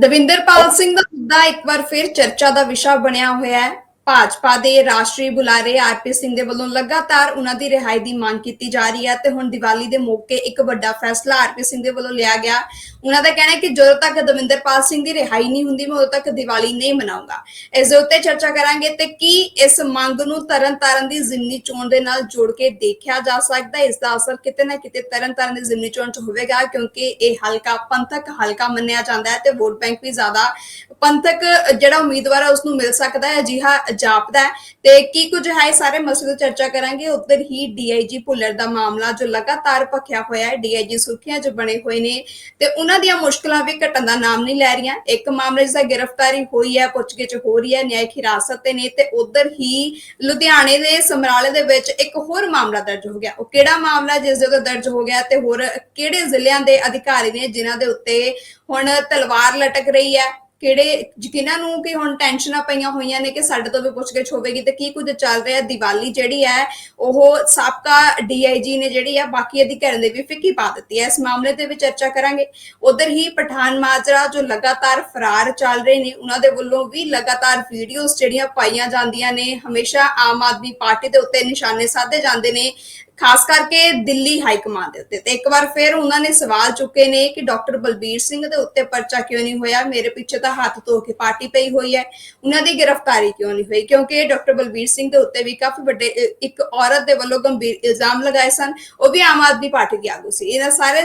ਦਵਿੰਦਰਪਾਲ ਸਿੰਘ ਦਾ ਮੁੱਦਾ ਇੱਕ ਵਾਰ ਫਿਰ ਚਰਚਾ ਦਾ ਵਿਸ਼ਾ ਬਣਿਆ ਹੋਇਆ ਹੈ। ਭਾਜਪਾ ਦੇ ਰਾਸ਼ਟਰੀ ਬੁਲਾਰੇ ਆਰਪੀ ਸਿੰਘ ਦੇ ਵੱਲੋਂ ਲਗਾਤਾਰ ਉਹਨਾਂ ਦੀ ਰਿਹਾਈ ਦੀ ਮੰਗ ਕੀਤੀ ਜਾ ਰਹੀ ਹੈ ਤੇ ਹੁਣ ਦੀਵਾਲੀ ਦੇ ਮੌਕੇ ਇੱਕ ਵੱਡਾ ਫੈਸਲਾ ਆਰਪੀ ਸਿੰਘ ਦੇ ਵੱਲੋਂ ਲਿਆ ਗਿਆ। ਉਹਨਾਂ ਦਾ ਕਹਿਣਾ ਹੈ ਕਿ ਜਦੋਂ ਤੱਕ ਦਵਿੰਦਰਪਾਲ ਸਿੰਘ ਦੀ ਰਿਹਾਈ ਨਹੀਂ ਹੁੰਦੀ, ਮੈਂ ਉਦੋਂ ਤੱਕ ਦੀਵਾਲੀ ਨਹੀਂ ਮਨਾਉਂਗਾ। ਇਸ ਦੇ ਉੱਤੇ ਚਰਚਾ ਕਰਾਂਗੇ ਤੇ ਕੀ ਇਸ ਮੰਗ ਨੂੰ ਤਰਨਤਾਰਨ ਦੀ ਜ਼ਿਮਨੀ ਚੋਣ ਦੇ ਨਾਲ ਜੋੜ ਕੇ ਦੇਖਿਆ ਜਾ ਸਕਦਾ ਹੈ? ਇਸ ਦਾ ਅਸਰ ਕਿਤੇ ਨਾ ਕਿਤੇ ਤਰਨਤਾਰਨ ਦੀ ਜ਼ਿਮਨੀ ਚੋਣ 'ਚ ਹੋਵੇਗਾ ਕਿਉਂਕਿ ਇਹ ਹਲਕਾ ਪੰਥਕ ਹਲਕਾ ਮੰਨਿਆ ਜਾਂਦਾ ਹੈ ਤੇ ਵੋਟ ਬੈਂਕ ਵੀ ਜ਼ਿਆਦਾ ਪੰਥਕ ਜਿਹੜਾ ਉਮੀਦਵਾਰ ਹੈ ਉਸ ਨੂੰ ਮਿਲ ਸਕਦਾ ਹੈ। ਅਜਿਹਾ ਜਾਪਦਾ ਤੇ ਕੀ ਕੁਝ ਹੈ ਸਾਰੇ ਮਸਲੇ ਤੇ ਚਰਚਾ ਕਰਾਂਗੇ। ਉੱਧਰ ਹੀ ਡੀਆਈਜੀ ਭੁੱਲਰ ਦਾ ਮਾਮਲਾ ਜੋ ਲਗਾਤਾਰ ਭਖਿਆ ਹੋਇਆ ਹੈ, ਡੀਆਈਜੀ ਸੁਰਖੀਆਂ 'ਚ ਬਣੇ ਹੋਏ ਨੇ ਤੇ ਉਹਨਾਂ ਦੀਆਂ ਮੁਸ਼ਕਲਾਂ ਵੀ ਘਟਣ ਦਾ ਨਾਮ ਨਹੀਂ ਲੈ ਰਹੀਆਂ। ਇੱਕ ਮਾਮਲੇ 'ਚ ਤਾਂ ਗ੍ਰਿਫਤਾਰੀ ਹੋਈ ਹੈ, ਪੁੱਛਗਿੱਛ ਹੋ ਰਹੀ ਹੈ ਨਿਆਇਕ ਹਿਰਾਸਤ ਤੇ ਨੇ ਤੇ ਉਧਰ ਹੀ ਲੁਧਿਆਣੇ ਦੇ ਸਮਰਾਲੇ ਦੇ ਵਿੱਚ ਇੱਕ ਹੋਰ ਮਾਮਲਾ ਦਰਜ ਹੋ ਗਿਆ। ਉਹ ਕਿਹੜਾ ਮਾਮਲਾ ਜਿਸ ਦੇ ਉੱਤੇ ਦਰਜ ਹੋ ਗਿਆ ਤੇ ਹੋਰ ਕਿਹੜੇ ਜ਼ਿਲ੍ਹਿਆਂ ਦੇ ਅਧਿਕਾਰੀ ਨੇ ਜਿਨ੍ਹਾਂ ਦੇ ਉੱਤੇ ਹੁਣ ਤਲਵਾਰ ਲਟਕ ਰਹੀ ਹੈ? ਕਿਹੜੇ ਜਿਨ੍ਹਾਂ ਨੂੰ ਕਿ ਹੁਣ ਟੈਨਸ਼ਨਾਂ ਪਈਆਂ ਹੋਈਆਂ ਨੇ ਕਿ ਸਾਡੇ ਤੋਂ ਵੀ ਪੁੱਛਗਿੱਛ ਹੋਵੇਗੀ ਤੇ ਕੀ ਕੁਝ ਚੱਲ ਰਿਹਾ, ਦੀਵਾਲੀ ਜਿਹੜੀ ਹੈ, ਉਹ ਸਾਬਕਾ ਡੀਆਈਜੀ ਨੇ ਜਿਹੜੀ ਹੈ ਬਾਕੀ ਅਧਿਕਾਰੀਆਂ ਦੇ ਵੀ ਫਿੱਕੀ ਪਾ ਦਿੱਤੀ ਹੈ। ਇਸ ਮਾਮਲੇ ਤੇ ਵੀ ਚਰਚਾ ਕਰਾਂਗੇ। ਉਧਰ ਹੀ ਪਠਾਨ ਮਾਜਰਾ ਜੋ ਲਗਾਤਾਰ ਫਰਾਰ ਚੱਲ ਰਹੇ ਨੇ, ਉਹਨਾਂ ਦੇ ਵੱਲੋਂ ਵੀ ਲਗਾਤਾਰ ਵੀਡੀਓਜ਼ ਜਿਹੜੀਆਂ ਪਾਈਆਂ ਜਾਂਦੀਆਂ ਨੇ, ਹਮੇਸ਼ਾ ਆਮ ਆਦਮੀ ਪਾਰਟੀ ਦੇ ਉੱਤੇ ਨਿਸ਼ਾਨੇ ਸਾਧੇ ਜਾਂਦੇ ਨੇ। ਖਾਸ ਕਰਕੇ ਦਿੱਲੀ ਹਾਈ ਕਮਾਂਡ ਦੇ ਉੱਤੇ। ਤੇ ਇੱਕ ਵਾਰ ਫਿਰ ਉਹਨਾਂ ਨੇ ਸਵਾਲ ਚੁੱਕੇ ਨੇ ਕਿ ਡਾਕਟਰ ਬਲਬੀਰ ਸਿੰਘ ਦੇ ਉੱਤੇ ਪਰਚਾ ਕਿਉਂ ਨਹੀਂ ਹੋਇਆ? ਮੇਰੇ ਪਿੱਛੇ ਤਾਂ ਹੱਥ ਧੋ ਕੇ ਪਾਰਟੀ ਪਈ ਹੋਈ ਹੈ। ਉਹਨਾਂ ਦੀ ਗ੍ਰਿਫਤਾਰੀ ਕਿਉਂ ਨਹੀਂ ਹੋਈ? ਕਿਉਂਕਿ ਡਾਕਟਰ ਬਲਬੀਰ ਸਿੰਘ ਦੇ ਉੱਤੇ ਵੀ ਕਾਫੀ ਵੱਡੇ ਇੱਕ ਔਰਤ ਦੇ ਵੱਲੋਂ ਗੰਭੀਰ ਇਲਜ਼ਾਮ ਲਗਾਏ ਸਨ। ਉਹ ਵੀ ਆਮ ਆਦਮੀ ਪਾਰਟੀ ਦੀ ਆਗੂ ਸੀ। ਇਹਨਾਂ ਸਾਰੇ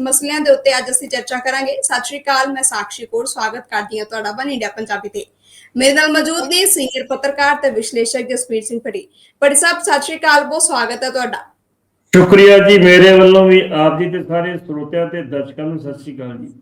ਮਸਲਿਆਂ ਦੇ ਉੱਤੇ ਅੱਜ ਅਸੀਂ ਚਰਚਾ ਕਰਾਂਗੇ। ਸਤਿ ਸ਼੍ਰੀ ਅਕਾਲ, ਮੈਂ ਸਾਕਸ਼ੀ ਕੌਰ। ਸਵਾਗਤ ਕਰਦੀ ਹਾਂ ਤੁਹਾਡਾ ਬਨ ਇੰਡੀਆ ਪੰਜਾਬੀ ਤੇ। ਮੇਰੇ ਨਾਲ ਮੌਜੂਦ ਨੇ ਸੀਨੀਅਰ ਪੱਤਰਕਾਰ ਤੇ ਵਿਸ਼ਲੇਸ਼ਕ ਜਸਪੀਰ ਸਿੰਘ ਪੜੀ ਪੜੀ ਸਾਹਿਬ, ਸਤਿ ਸ਼੍ਰੀ ਅਕਾਲ, ਬਹੁਤ ਸਵਾਗਤ ਹੈ ਤੁਹਾਡਾ। ਸ਼ੁਕਰੀਆ ਜੀ ਮੇਰੇ ਵੱਲੋਂ ਵੀ ਆਪ ਜੀ ਤੇ ਸਾਰੇ ਸਰੋਤਿਆਂ ਤੇ ਦਰਸ਼ਕਾਂ ਨੂੰ ਸਤਿ ਸ੍ਰੀ ਅਕਾਲ ਜੀ।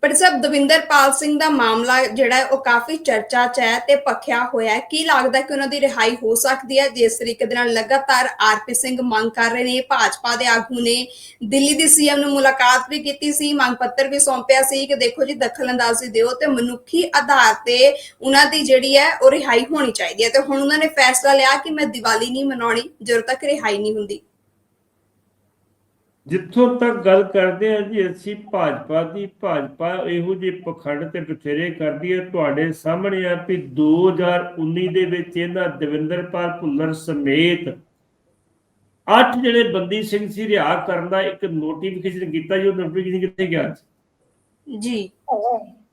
ਪਰ ਸਭ ਦਵਿੰਦਰਪਾਲ ਸਿੰਘ ਦਾ ਮਾਮਲਾ ਜਿਹੜਾ ਉਹ ਕਾਫੀ ਚਰਚਾ 'ਚ ਹੈ ਤੇ ਪੱਖਿਆ ਹੋਇਆ ਹੈ। ਕੀ ਲੱਗਦਾ ਕਿ ਉਹਨਾਂ ਦੀ ਰਿਹਾਈ ਹੋ ਸਕਦੀ ਹੈ? ਜਿਸ ਤਰੀਕੇ ਦੇ ਨਾਲ ਲਗਾਤਾਰ ਆਰਪੀ ਸਿੰਘ ਮੰਗ ਕਰ ਰਹੇ ਨੇ, ਭਾਜਪਾ ਦੇ ਆਗੂ ਨੇ ਦਿੱਲੀ ਦੀ ਸੀਐਮ ਨੂੰ ਮੁਲਾਕਾਤ ਵੀ ਕੀਤੀ ਸੀ, ਮੰਗ ਪੱਤਰ ਵੀ ਸੌਂਪਿਆ ਸੀ ਕਿ ਦੇਖੋ ਜੀ, ਦਖਲਅੰਦਾਜ਼ੀ ਦਿਓ ਤੇ ਮਨੁੱਖੀ ਆਧਾਰ ਤੇ ਉਹਨਾਂ ਦੀ ਜਿਹੜੀ ਹੈ ਉਹ ਰਿਹਾਈ ਹੋਣੀ ਚਾਹੀਦੀ ਹੈ। ਤੇ ਹੁਣ ਉਹਨਾਂ ਨੇ ਫੈਸਲਾ ਲਿਆ ਕਿ ਮੈਂ ਦੀਵਾਲੀ ਨਹੀਂ ਮਨਾਉਣੀ, ਜਦੋਂ ਤੱਕ ਰਿਹਾਈ ਨਹੀਂ ਹੁੰਦੀ। ਜਿੱਥੋਂ ਤੱਕ ਗੱਲ ਕਰਦੇ ਹਾਂ ਜੀ ਅਸੀਂ ਭਾਜਪਾ ਦੀ ਭਾਜਪਾ ਇਹੋ ਜਿਹੇ ਪਖੰਡ ਤੇ ਬਥੇਰੇ ਕਰਦੀ ਹੈ ਤੁਹਾਡੇ ਸਾਹਮਣੇ ਆ ਵੀ 2019 ਦੇ ਵਿੱਚ ਇਹਨਾਂ ਦਵਿੰਦਰਪਾਲ ਭੁੱਲਰ ਸਮੇਤ ਅੱਠ ਜਿਹੜੇ ਬੰਦੀ ਸਿੰਘ ਸੀ ਰਿਹਾ ਕਰਨ ਦਾ ਇੱਕ ਨੋਟੀਫਿਕੇਸ਼ਨ ਕੀਤਾ ਜੀ ਉਹ ਨੋਟੀਫਿਕੇਸ਼ਨ ਕਿੱਥੇ ਗਿਆ ਜੀ।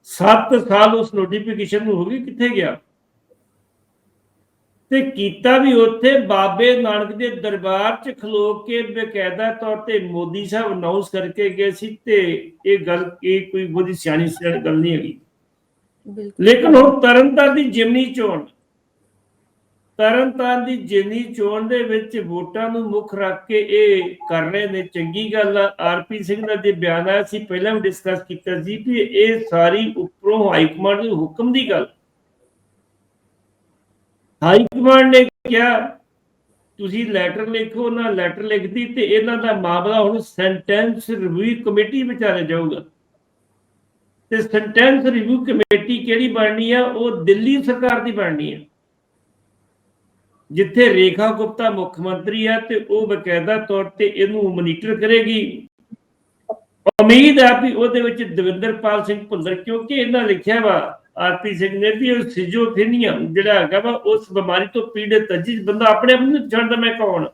7 ਸਾਲ ਉਸ ਨੋਟੀਫਿਕੇਸ਼ਨ ਨੂੰ ਹੋ ਗਈ ਕਿੱਥੇ ਗਿਆ? ਤੇ ਕੀਤਾ ਵੀ ਉੱਥੇ। ਬਾਬੇ ਨਾਨਕ ਦੇ ਦਰਬਾਰ 'ਚ ਖਲੋ ਕੇ ਬਕਾਇਦਾ ਤੌਰ ਤੇ ਮੋਦੀ ਸਾਹਿਬ ਅਨਾਉਂਸ ਕਰਕੇ ਗਏ ਸੀ ਤੇ ਇਹ ਗੱਲ ਇਹ ਕੋਈ ਬਹੁਤੀ ਸਿਆਣੀ ਸਿਆਣੀ ਗੱਲ ਨਹੀਂ ਹੈਗੀ। ਲੇਕਿਨ ਹੁਣ ਤਰਨਤਾਰਨ ਦੀ ਜਿਮਨੀ ਚੋਣ ਤਰਨਤਾਰਨ ਦੀ ਜਿਮਨੀ ਚੋਣ ਦੇ ਵਿੱਚ ਵੋਟਾਂ ਨੂੰ ਮੁੱਖ ਰੱਖ ਕੇ ਇਹ ਕਰ ਰਹੇ ਨੇ। ਚੰਗੀ ਗੱਲ ਆ ਆਰਪੀ ਸਿੰਘ ਦਾ ਜੇ ਬਿਆਨ ਆਇਆ ਸੀ ਪਹਿਲਾਂ ਵੀ ਡਿਸਕਸ ਕੀਤਾ ਸੀ ਕਿ ਇਹ ਸਾਰੀ ਉੱਪਰੋਂ ਹਾਈ ਕਮਾਂਡ ਦੇ ਹੁਕਮ ਦੀ ਗੱਲ। ਹਾਈ ਕਮਾਂਡ ਨੇ ਕਿਹਾ, ਤੁਸੀਂ ਲੈਟਰ ਲਿਖੋ ਨਾ ਲੈਟਰ ਲਿਖਦੀ ਤੇ ਇਹਨਾਂ ਦਾ ਮਾਮਲਾ ਹੁਣ ਸੈਂਟੈਂਸ ਰਿਵਿਊ ਕਮੇਟੀ ਵਿਚਾਰੇ ਜਾਊਗਾ। ਤੇ ਸੈਂਟੈਂਸ ਰਿਵਿਊ ਕਮੇਟੀ ਕਿਹੜੀ ਬਣਨੀ ਆ? ਉਹ ਦਿੱਲੀ ਸਰਕਾਰ ਦੀ ਬਣਨੀ ਆ। ਜਿੱਥੇ ਰੇਖਾ ਗੁਪਤਾ ਮੁੱਖ ਮੰਤਰੀ ਆ ਤੇ ਉਹ ਬਕਾਇਦਾ ਤੌਰ ਤੇ ਇਹਨੂੰ ਮੋਨੀਟਰ ਕਰੇਗੀ। ਉਮੀਦ ਆ ਵੀ ਉਹਦੇ ਵਿੱਚ ਦਵਿੰਦਰਪਾਲ ਸਿੰਘ ਭੁੱਲਰ, ਕਿਉਂਕਿ ਇਹਨਾਂ ਲਿਖਿਆ ਵਾ ਆਰਪੀ ਸਿੰਘ ਨੇ ਵੀ ਉਹ ਸਿਜੋਫੀਨੀਆ ਜਿਹੜਾ ਹੈਗਾ ਵਾ ਉਸ ਬਿਮਾਰੀ ਤੋਂ ਪੀੜਤ ਜਿਸ ਬੰਦਾ ਆਪਣੇ ਆਪ ਨੂੰ ਜਾਣਦਾ ਮੈਂ ਕੌਣ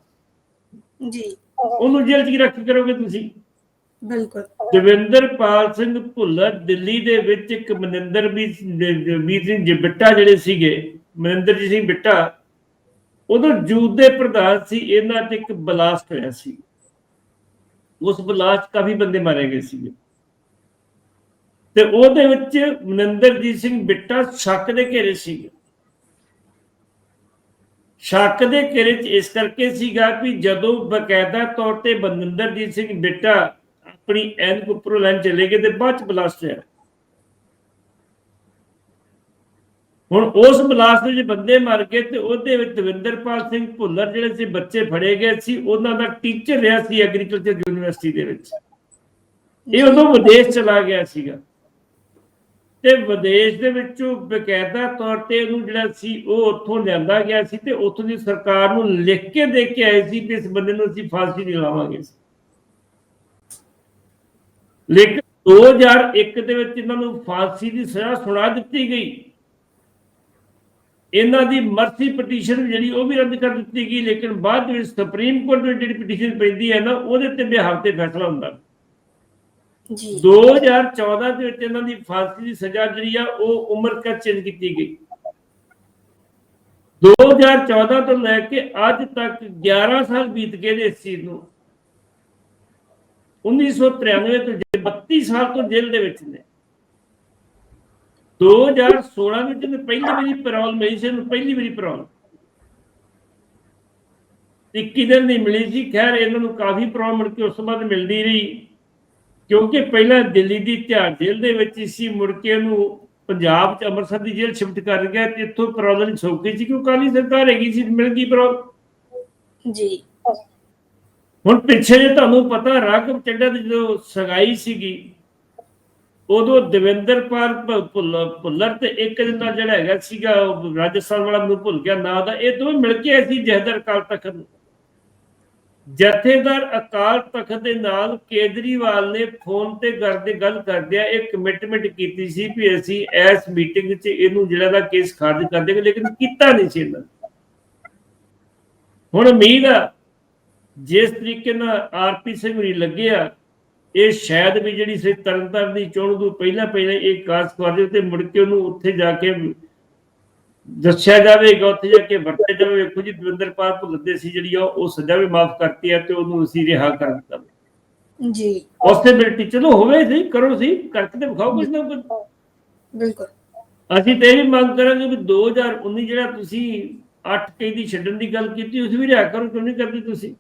ਜੀ। ਉਹਨੂੰ ਜੇਲ੍ਹ 'ਚ ਰੱਖ ਕਰੋਗੇ ਤੁਸੀਂ? ਬਿਲਕੁਲ। ਦਵਿੰਦਰਪਾਲ ਸਿੰਘ ਭੁੱਲਰ ਦਿੱਲੀ ਦੇ ਵਿੱਚ ਇੱਕ ਮਨਿੰਦਰ ਵੀ ਵੀਰ ਸਿੰਘ ਜੀ ਬਿੱਟਾ ਜਿਹੜੇ ਸੀਗੇ ਮਨਿੰਦਰ ਜੀ ਸਿੰਘ ਬਿੱਟਾ। ਉਦੋਂ ਜੂਤ ਦੇ ਪ੍ਰਧਾਨ ਸੀ ਇਹਨਾਂ ਤੇ ਇੱਕ ਬਲਾਸਟ ਹੋਇਆ ਸੀ। ਉਸ ਬਲਾਸਟ ਕਾਫੀ ਬੰਦੇ ਮਾਰੇ ਗਏ ਸੀਗੇ। ਤੇ ਉਹਦੇ ਵਿੱਚ ਮਨਿੰਦਰਜੀਤ ਸਿੰਘ ਬਿੱਟਾ ਸ਼ੱਕ ਦੇ ਘੇਰੇ ਸੀਗੇ। ਸ਼ੱਕ ਦੇ ਘੇਰੇ 'ਚ ਇਸ ਕਰਕੇ ਸੀਗਾ ਕਿ ਜਦੋਂ ਬਕਾਇਦਾ ਤੌਰ ਤੇ ਮਨਿੰਦਰਜੀਤ ਸਿੰਘ ਬਿੱਟਾ ਆਪਣੀ ਐਨਕ ਉੱਪਰੋਂ ਲੈਣ ਚਲੇ ਗਏ ਤੇ ਬਾਅਦ ਚ ਬਲਾਸਟ ਹੋਇਆ। ਹੁਣ ਉਸ ਬਲਾਸਟ ਵਿੱਚ ਬੰਦੇ ਮਰ ਗਏ ਤੇ ਉਹਦੇ ਵਿੱਚ ਦਵਿੰਦਰਪਾਲ ਸਿੰਘ ਭੁੱਲਰ ਜਿਹੜੇ ਸੀ, ਬੱਚੇ ਫੜੇ ਗਏ ਸੀ, ਉਹਨਾਂ ਦਾ ਟੀਚਰ ਰਿਹਾ ਸੀ ਐਗਰੀਕਲਚਰ ਯੂਨੀਵਰਸਿਟੀ ਦੇ ਵਿੱਚ। ਇਹ ਉਦੋਂ ਵਿਦੇਸ਼ ਚਲਾ ਗਿਆ ਸੀਗਾ। ਤੇ ਵਿਦੇਸ਼ ਦੇ ਵਿੱਚੋਂ ਬਕਾਇਦਾ ਤੌਰ ਤੇ ਇਹਨੂੰ ਜਿਹੜਾ ਸੀ, ਉਹ ਉੱਥੋਂ ਲਿਆਂਦਾ ਗਿਆ ਸੀ ਤੇ ਉੱਥੋਂ ਦੀ ਸਰਕਾਰ ਨੂੰ ਲਿਖ ਕੇ ਦੇ ਕੇ ਆਏ ਸੀ ਕਿ ਇਸ ਬੰਦੇ ਨੂੰ ਅਸੀਂ ਫਾਂਸੀ ਦਿਲਾਵਾਂਗੇ ਲੇਕਿਨ 2001 ਦੇ ਵਿੱਚ ਇਹਨਾਂ ਨੂੰ ਫਾਂਸੀ ਦੀ ਸਜ਼ਾ ਸੁਣਾ ਦਿੱਤੀ ਗਈ। ਇਹਨਾਂ ਦੀ ਮਰਸੀ ਪਟੀਸ਼ਨ ਜਿਹੜੀ ਉਹ ਵੀ ਰੱਦ ਕਰ ਦਿੱਤੀ ਗਈ, ਲੇਕਿਨ ਬਾਅਦ ਵਿੱਚ ਸੁਪਰੀਮ ਕੋਰਟ ਵਿੱਚ ਜਿਹੜੀ ਪਟੀਸ਼ਨ ਪੈਂਦੀ ਹੈ ਨਾ, ਉਹਦੇ ਤੇ ਬਿਹਾਰ ਤੇ ਫੈਸਲਾ ਹੁੰਦਾ। ਜੀ। 2014 ਦੇ ਵਿੱਚ ਇਹਨਾਂ ਦੀ ਫਾਂਸੀ ਦੀ ਸਜ਼ਾ ਜਿਹੜੀ ਆ, ਉਹ ਉਮਰ ਕੈਦ ਚੇਂਜ ਕੀਤੀ ਗਈ? 2014 ਤੋਂ ਲੈ ਕੇ ਅੱਜ ਤੱਕ 11 ਸਾਲ ਬੀਤ ਗਏ ਨੇ ਇਸ ਚੀਜ਼ ਨੂੰ। 1993 ਤੋਂ ਜੇ 32 ਸਾਲ ਤੋਂ ਜੇਲ੍ਹ ਦੇ ਵਿੱਚ ਨੇ। 2016 ਵਿੱਚ ਇਹਨੂੰ ਪਹਿਲੀ ਵਾਰੀ ਪੈਰੋਲ ਮਿਲੀ ਸੀ, ਇਹਨੂੰ ਪਹਿਲੀ ਵਾਰੀ ਪੈਰੋਲ। 21 ਦਿਨ ਨਹੀਂ ਮਿਲੀ ਸੀ। ਖੈਰ, ਇਹਨਾਂ ਨੂੰ ਕਾਫੀ ਪੈਰੋਲ ਮੁੜ ਕੇ ਉਸ ਤੋਂ ਬਾਅਦ ਮਿਲਦੀ ਰਹੀ। ਕਿਉਂਕਿ ਪਹਿਲਾਂ ਦਿੱਲੀ ਦੀ ਤਿਹਾੜ ਜੇਲ੍ਹ ਦੇ ਵਿੱਚ ਸੀ ਮੁੜ ਕੇ ਇਹਨੂੰ ਪੰਜਾਬ ਚ ਅੰਮ੍ਰਿਤਸਰ ਦੀ ਜੇਲ੍ਹ ਸ਼ਿਫਟ ਕਰ ਗਿਆ ਤੇ ਇੱਥੋਂ ਨਹੀਂ ਸੌਖੀ ਸੀ ਕਿਉਂਕਿ ਕਾਲੀ ਸਰਕਾਰ ਹੈਗੀ ਸੀ ਮਿਲ ਗਈ ਪੈਰੋਲ ਜੀ। ਹੁਣ ਪਿੱਛੇ ਜੇ ਤੁਹਾਨੂੰ ਪਤਾ ਰਾਘਵ ਚੱਡਾ ਦੀ ਜਦੋਂ ਸਗਾਈ ਸੀਗੀ ਉਦੋਂ ਦਵਿੰਦਰਪਾਲ ਭ- ਭੁੱਲ- ਭੁੱਲਰ ਤੇ ਇੱਕ ਦਿਨ ਦਾ ਜਿਹੜਾ ਹੈਗਾ ਸੀਗਾ ਰਾਜਸਥਾਨ ਵਾਲਾ ਮੈਨੂੰ ਭੁੱਲ ਗਿਆ ਨਾਂ ਦਾ ਇਹ ਦੋਵੇਂ ਮਿਲ ਕੇ ਆਏ ਸੀ ਜਹਦਰ ਤਖਤ ਨੂੰ। ਜਥੇਦਾਰ ਅਕਾਲ ਤਖਤ ਦੇ ਨਾਲ ਕੇਜਰੀਵਾਲ ਨੇ ਫੋਨ ਤੇ ਕਰਦੇ ਗੱਲ ਕਰਦਿਆਂ ਇਹ ਕਮਿਟਮੈਂਟ ਕੀਤੀ ਸੀ ਵੀ ਅਸੀਂ ਇਸ ਮੀਟਿੰਗ 'ਚ ਇਹਨੂੰ ਜਿਹੜਾ ਦਾ ਕੇਸ ਖਾਰਜ ਕਰ ਦੇਗੇ ਲੇਕਿਨ ਕੀਤਾ ਨਹੀਂ ਸੀ ਇਹਨਾਂ ਹੁਣ ਉਮੀਦ ਆ, ਜਿਸ ਤਰੀਕੇ ਨਾਲ ਆਰਪੀ ਸਿੰਘ ਵੀ ਲੱਗਿਆ ਇਹ ਸ਼ਾਇਦ ਵੀ ਜਿਹੜੀ ਸੀ ਤਰਨਤਾਰਨ ਦੀ ਚੋਣ ਤੋਂ ਪਹਿਲਾਂ ਪਹਿਲਾਂ ਇਹ ਕਾਸ ਕਰ ਤੇ ਮੁੜ ਕੇ ਉਹਨੂੰ ਉੱਥੇ ਜਾ ਕੇ ਦੱਸਿਆ ਜਾਵੇਗਾ ਉੱਥੇ ਜਾ ਕੇ ਵਰਤੇ ਜਾਵੇ ਵੇਖੋ ਜੀ ਦਵਿੰਦਰਪਾਲ ਭੁੱਲਰ ਦੇ ਸੀ ਜਿਹੜੀ ਆ ਉਹ ਸਜ਼ਾ ਵੀ ਮਾਫ ਕਰਤੀ ਹੈ ਤੇ ਉਹਨੂੰ ਅਸੀਂ ਰਿਹਾ ਕਰ ਦਿੱਤਾ। ਜੀ। ਪੋਸਿਬਿਲਿਟੀ ਚਲੋ ਹੋਵੇ ਸਹੀ ਕਰੋ ਸਹੀ ਕਰਕੇ ਤੇ ਵਿਖਾਓ ਕੁਝ ਨਾ ਕੁਝ ਬਿਲਕੁਲ। ਅਸੀਂ ਤੇ ਇਹ ਵੀ ਮੰਗ ਕਰਾਂਗੇ ਵੀ 2019 ਜਿਹੜਾ ਤੁਸੀਂ 8 ਕੈਦੀ ਛੱਡਣ ਦੀ ਗੱਲ ਕੀਤੀ ਉਸ ਵੀ ਰਿਹਾ ਕਰੋ ਕਿਉਂ ਨਹੀਂ ਕਰਦੇ ਤੁਸੀਂ?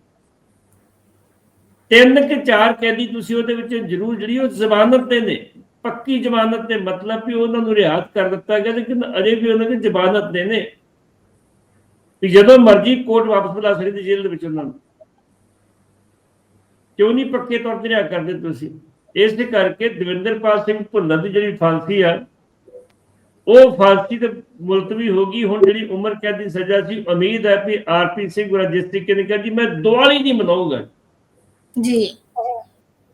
ਤਿੰਨ ਕਿ ਚਾਰ ਕੈਦੀ ਤੁਸੀਂ ਉਹਦੇ ਵਿੱਚ ਜ਼ਰੂਰ ਜਿਹੜੀ ਉਹ ਜ਼ਮਾਨਤ ਤੇ ਨੇ। ਪੱਕੀ ਜ਼ਮਾਨਤ ਦੇ ਮਤਲਬ ਵੀ ਉਹਨਾਂ ਨੂੰ ਰਿਹਾਤ ਕਰ ਦਿੱਤਾ ਗਿਆ, ਲੇਕਿਨ ਅਜੇ ਵੀ ਉਹਨਾਂ ਦੀ ਜ਼ਮਾਨਤ ਦੇ ਨੇ। ਵੀ ਜਦੋਂ ਮਰਜ਼ੀ ਕੋਰਟ ਵਾਪਸ ਬੁਲਾ ਸਕਦੀ ਜੇਲ੍ਹ ਦੇ ਵਿੱਚ ਉਹਨਾਂ ਨੂੰ। ਕਿਉਂ ਨਹੀਂ ਪੱਕੇ ਤੌਰ ਤੇ ਰਿਹਾ ਕਰਦੇ ਤੁਸੀਂ? ਇਸ ਕਰਕੇ ਦਵਿੰਦਰਪਾਲ ਸਿੰਘ ਭੁੱਲਰ ਦੀ ਜਿਹੜੀ ਫਾਂਸੀ ਆ, ਉਹ ਫਾਂਸੀ ਤੇ ਮੁਲਤਵੀ ਹੋ ਗਈ। ਹੁਣ ਜਿਹੜੀ ਉਮਰ ਕੈਦ ਦੀ ਸਜ਼ਾ ਸੀ, ਉਮੀਦ ਹੈ ਕਿ ਆਰਪੀ ਸਿੰਘ ਗੁਰਾ ਜਿਸ ਤਰੀਕੇ ਨੇ ਕਿਹਾ ਜੀ, ਮੈਂ ਦੀਵਾਲੀ ਨਹੀਂ ਮਨਾਉਂਗਾ ਜੀ।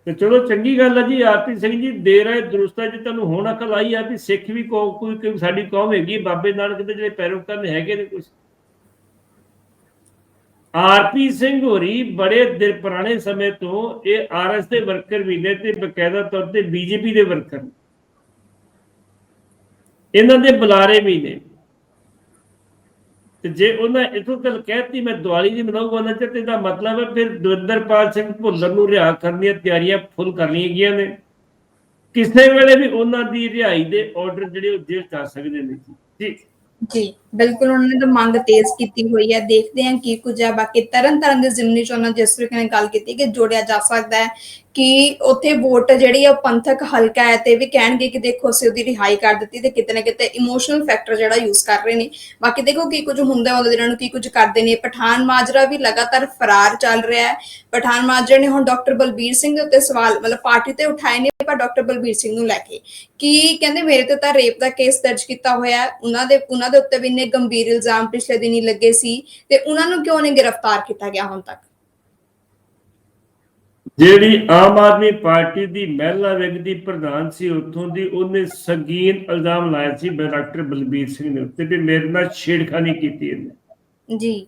ਤੇ ਚਲੋ ਚੰਗੀ ਗੱਲ ਹੈ ਜੀ ਆਰਪੀ ਸਿੰਘ ਜੀ, ਦੇਰ ਹੈ ਦਰੁਸਤ ਹੈ ਜੀ, ਤੁਹਾਨੂੰ ਹੁਣ ਅਕਲ ਆਈ ਆ ਵੀ ਸਿੱਖ ਵੀ ਕੋਈ ਕੋਈ ਸਾਡੀ ਕੌਮ ਹੈਗੀ ਬਾਬੇ ਨਾਨਕ ਦੇ ਜਿਹੜੇ ਪੈਰੋਕਾਰ ਨੇ ਹੈਗੇ ਨੇ ਕੁਝ ਆਰਪੀ ਸਿੰਘ ਹੋਰੀ ਬੜੇ ਦਿਨ ਪੁਰਾਣੇ ਸਮੇਂ ਤੋਂ ਇਹ ਆਰਐਸ ਦੇ ਵਰਕਰ ਵੀ ਨੇ ਤੇ ਬਕਾਇਦਾ ਤੌਰ ਤੇ ਬੀਜੇਪੀ ਦੇ ਵਰਕਰ ਨੇ। ਇਹਨਾਂ ਦੇ ਬੁਲਾਰੇ ਵੀ ਨੇ। ਤੇ ਜੇ ਉਹਨਾਂ ਇਥੋਂ ਤੱਕ ਕਹਿਤੀ ਮੈਂ ਦੀਵਾਲੀ ਨਹੀਂ ਮਨਾਊਗਾ ਉਹਨਾਂ ਤੇ ਇਹਦਾ ਮਤਲਬ ਹੈ ਫਿਰ ਦਵਿੰਦਰਪਾਲ ਸਿੰਘ ਭੁੱਲਰ ਨੂੰ ਰਿਹਾ ਕਰਨ ਦੀਆਂ ਤਿਆਰੀਆਂ ਫੁੱਲ ਕਰ ਲਈਆਂ ਗਈਆਂ ਨੇ। ਕਿਸੇ ਵੇਲੇ ਵੀ ਉਹਨਾਂ ਦੀ ਰਿਹਾਈ ਦੇ ਆਰਡਰ ਜਿਹੜੇ ਉਹ ਜੇਲ੍ਹ ਕਰ ਸਕਦੇ ਨੇ ਜੀ। ਜੀ। ਬਿਲਕੁਲ ਉਹਨਾਂ ਨੇ ਤਾਂ ਮੰਗ ਤੇਜ਼ ਕੀਤੀ ਹੋਈ ਹੈ। ਦੇਖਦੇ ਹਾਂ ਕੀ ਕੁਝ ਹੈ। ਬਾਕੀ ਤਰਨ ਤਾਰਨ ਦੇ ਜ਼ਿਮਨੀ ਚੋਣਾਂ ਜਿਸ ਤਰੀਕੇ ਨਾਲ ਗੱਲ ਕੀਤੀ ਕਿ ਜੋੜਿਆ ਜਾ ਸਕਦਾ ਹੈ ਕਿ ਉੱਥੇ ਵੋਟ ਜਿਹੜੀ ਆ ਪੰਥਕ ਹਲਕਾ ਹੈ ਤੇ ਵੀ ਕਹਿਣਗੇ ਕਿ ਦੇਖੋ ਅਸੀਂ ਉਹਦੀ ਰਿਹਾਈ ਕਰ ਦਿੱਤੀ ਤੇ ਕਿਤੇ ਨਾ ਕਿਤੇ ਇਮੋਸ਼ਨਲ ਫੈਕਟਰ ਜਿਹੜਾ ਯੂਜ਼ ਕਰ ਰਹੇ ਨੇ। ਬਾਕੀ ਦੇਖੋ ਕੀ ਕੁਝ ਹੁੰਦਾ ਉਹਦੇ ਦਿਨਾਂ ਨੂੰ, ਕੀ ਕੁਝ ਕਰਦੇ ਨੇ। ਪਠਾਨ ਮਾਜਰਾ ਵੀ ਲਗਾਤਾਰ ਫਰਾਰ ਚੱਲ ਰਿਹਾ ਹੈ। ਪਠਾਨ ਮਾਜਰਾ ਨੇ ਹੁਣ ਡਾਕਟਰ ਬਲਬੀਰ ਸਿੰਘ ਦੇ ਉੱਤੇ ਸਵਾਲ, ਮਤਲਬ ਪਾਰਟੀ ਤੇ ਉਠਾਏ ਨੇ ਪਰ ਡਾਕਟਰ ਬਲਬੀਰ ਸਿੰਘ ਨੂੰ ਲੈ ਕੇ। ਕੀ ਕਹਿੰਦੇ ਮੇਰੇ ਤੇ ਤਾਂ ਰੇਪ ਦਾ ਕੇਸ ਦਰਜ ਕੀਤਾ ਹੋਇਆ ਹੈ। ਉਹਨਾਂ ਦੇ ਉਹਨਾਂ ਦੇ ਉੱਤੇ ਵੀ ਇੰਨੇ ਗੰਭੀਰ ਇਲਜ਼ਾਮ ਪਿਛਲੇ ਦਿਨੀ ਲੱਗੇ ਸੀ ਤੇ ਉਹਨਾਂ ਨੂੰ ਕਿਉਂ ਨਹੀਂ ਗ੍ਰਿਫਤਾਰ ਕੀਤਾ ਗਿਆ ਹੁਣ ਤੱਕ? ਜਿਹੜੀ ਆਮ ਆਦਮੀ ਪਾਰਟੀ ਦੀ ਮਹਿਲਾ ਵਿੰਗ ਦੀ ਪ੍ਰਧਾਨ ਸੀ ਉੱਥੋਂ ਦੀ ਉਹਨੇ ਸੰਗੀਨ ਇਲਜ਼ਾਮ ਲਾਇਆ ਸੀ। ਮੈਂ ਡਾਕਟਰ ਬਲਬੀਰ ਸਿੰਘ ਦੇ ਉੱਤੇ ਵੀ ਮੇਰੇ ਨਾਲ ਛੇੜਖਾਨੀ ਕੀਤੀ ਇਹਨੇ। ਜੀ।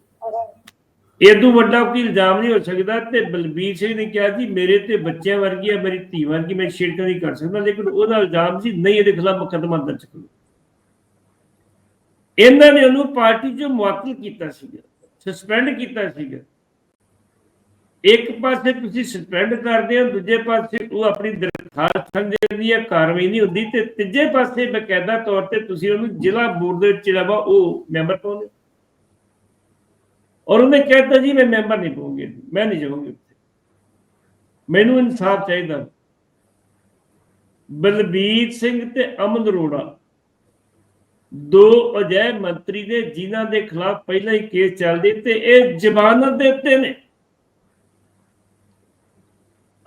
ਇਦੋਂ ਵੱਡਾ ਕੋਈ ਇਲਜ਼ਾਮ ਨਹੀਂ ਹੋ ਸਕਦਾ ਤੇ ਬਲਬੀਰ ਸਿੰਘ ਨੇ ਕਿਹਾ ਜੀ ਮੇਰੇ ਤੇ ਬੱਚਿਆਂ ਵਰਗੀ ਹੈ ਮੇਰੀ ਧੀ ਵਰਗੀ ਮੈਂ ਛੇੜਖਾਨੀ ਕਰ ਸਕਦਾ ਲੇਕਿਨ ਉਹਦਾ ਇਲਜ਼ਾਮ ਸੀ ਨਹੀਂ ਇਹਦੇ ਖਿਲਾਫ ਮੁਕੱਦਮਾ ਦਰਜ ਕਰੋ। ਇਹਨਾਂ ਨੇ ਉਹਨੂੰ ਪਾਰਟੀ ਚੋਂ ਮੁਅੱਤਲ ਕੀਤਾ ਸੀਗਾ ਸਸਪੈਂਡ ਕੀਤਾ ਸੀਗਾ। ਇੱਕ ਪਾਸੇ ਤੁਸੀਂ ਸਸਪੈਂਡ ਕਰਦੇ ਹੋ, ਦੂਜੇ ਪਾਸੇ ਉਹ ਆਪਣੀ ਦਰਖਾਸਤ ਸੰਜੇਦੀ ਹੈ, ਕਾਰਵਾਈ ਨਹੀਂ ਹੁੰਦੀ ਤੇ ਤੀਜੇ ਪਾਸੇ ਬਕਾਇਦਾ ਤੌਰ ਤੇ ਤੁਸੀਂ ਉਹਨੂੰ ਜ਼ਿਲ੍ਹਾ ਬੋਰਡ ਦੇ ਵਿੱਚ ਜਿਹੜਾ ਉਹ ਮੈਂਬਰ ਪਾਉਂਦੇ ਔਰ ਉਹਨੇ ਕਹਿਤਾ ਜੀ, ਮੈਂ ਮੈਂਬਰ ਨਹੀਂ ਪਾਉਂਗੀ, ਮੈਂ ਨਹੀਂ ਜਾਊਂਗੀ ਮੈਨੂੰ ਇਨਸਾਫ ਚਾਹੀਦਾ। ਬਲਬੀਰ ਸਿੰਘ ਤੇ ਅਮਨ ਅਰੋੜਾ, ਦੋ ਅਜੈ ਮੰਤਰੀ ਦੇ ਜਿਨ੍ਹਾਂ ਦੇ ਖਿਲਾਫ ਪਹਿਲਾਂ ਹੀ ਕੇਸ ਚੱਲਦੇ ਤੇ ਇਹ ਜ਼ਮਾਨਤ ਦੇ ਉੱਤੇ ਨੇ।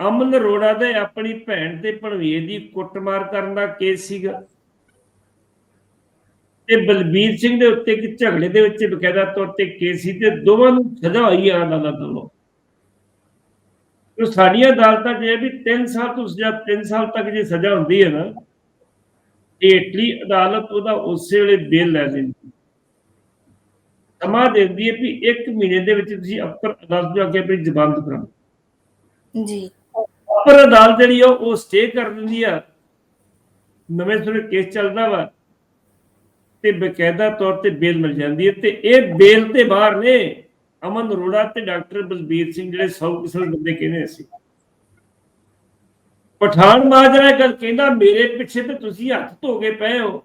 ਅਮਨ ਅਰੋੜਾ ਦੇ ਆਪਣੀ ਭੈਣ ਤੇ ਭਣਵੀਰ ਦੀ ਕੁੱਟਮਾਰ ਕਰਨ ਦਾ ਕੇਸ ਸੀਗਾ। ਤੇ ਬਲਬੀਰ ਸਿੰਘ ਦੇ ਉੱਤੇ ਇੱਕ ਝਗੜੇ ਦੇ ਵਿੱਚ ਬਕਾਇਦਾ ਤੌਰ ਤੇ ਕੇਸ ਸੀ ਤੇ ਦੋਵਾਂ ਨੂੰ ਸਜ਼ਾ ਹੋਈ ਆ ਅਦਾਲਤ ਵੱਲੋਂ। ਤੇ ਸਾਡੀਆਂ ਅਦਾਲਤਾਂ 'ਚ ਇਹ ਵੀ 3 ਸਾਲ ਤੋਂ ਜਾਂ 3 ਸਾਲ ਤੱਕ ਜੇ ਸਜ਼ਾ ਹੁੰਦੀ ਹੈ ਨਾ ਇਟਲੀ ਅਦਾਲਤ ਉਹਦਾ ਉਸੇ ਵੇਲੇ ਬੇਲ ਲੈ ਲੈਂਦੀ ਸਮਾਂ ਦਿੰਦੀ ਹੈ ਵੀ 1 ਮਹੀਨੇ ਦੇ ਵਿੱਚ ਤੁਸੀਂ ਅਪਰ ਅਦਾਲਤ ਨੂੰ ਅੱਗੇ ਆਪਣੀ ਜ਼ਮਾਨਤ ਕਰਾਓ ਜੀ। ਅਪਰ ਅਦਾਲਤ ਜਿਹੜੀ ਆ, ਉਹ ਸਟੇ ਕਰ ਦਿੰਦੀ ਆ। ਨਵੇਂ ਸਿਰੇ ਕੇਸ ਚੱਲਦਾ ਵਾ ਤੇ ਬਕਾਇਦਾ ਤੌਰ ਤੇ ਬੇਲ ਮਿਲ ਜਾਂਦੀ ਹੈ ਤੇ ਇਹ ਬੇਲ ਤੇ ਬਾਹਰ ਨੇ ਅਮਨ ਅਰੋੜਾ ਤੇ ਡਾਕਟਰ ਬਲਬੀਰ ਸਿੰਘ ਜਿਹੜੇ ਸੌ ਕਿਸਮ ਬੰਦੇ ਕਹਿੰਦੇ ਸੀ। ਪਠਾਨ ਮਾਜਰਾ ਇਹ ਗੱਲ ਕਹਿੰਦਾ, ਮੇਰੇ ਪਿੱਛੇ ਤੇ ਤੁਸੀਂ ਹੱਥ ਧੋ ਕੇ ਪਏ ਹੋ।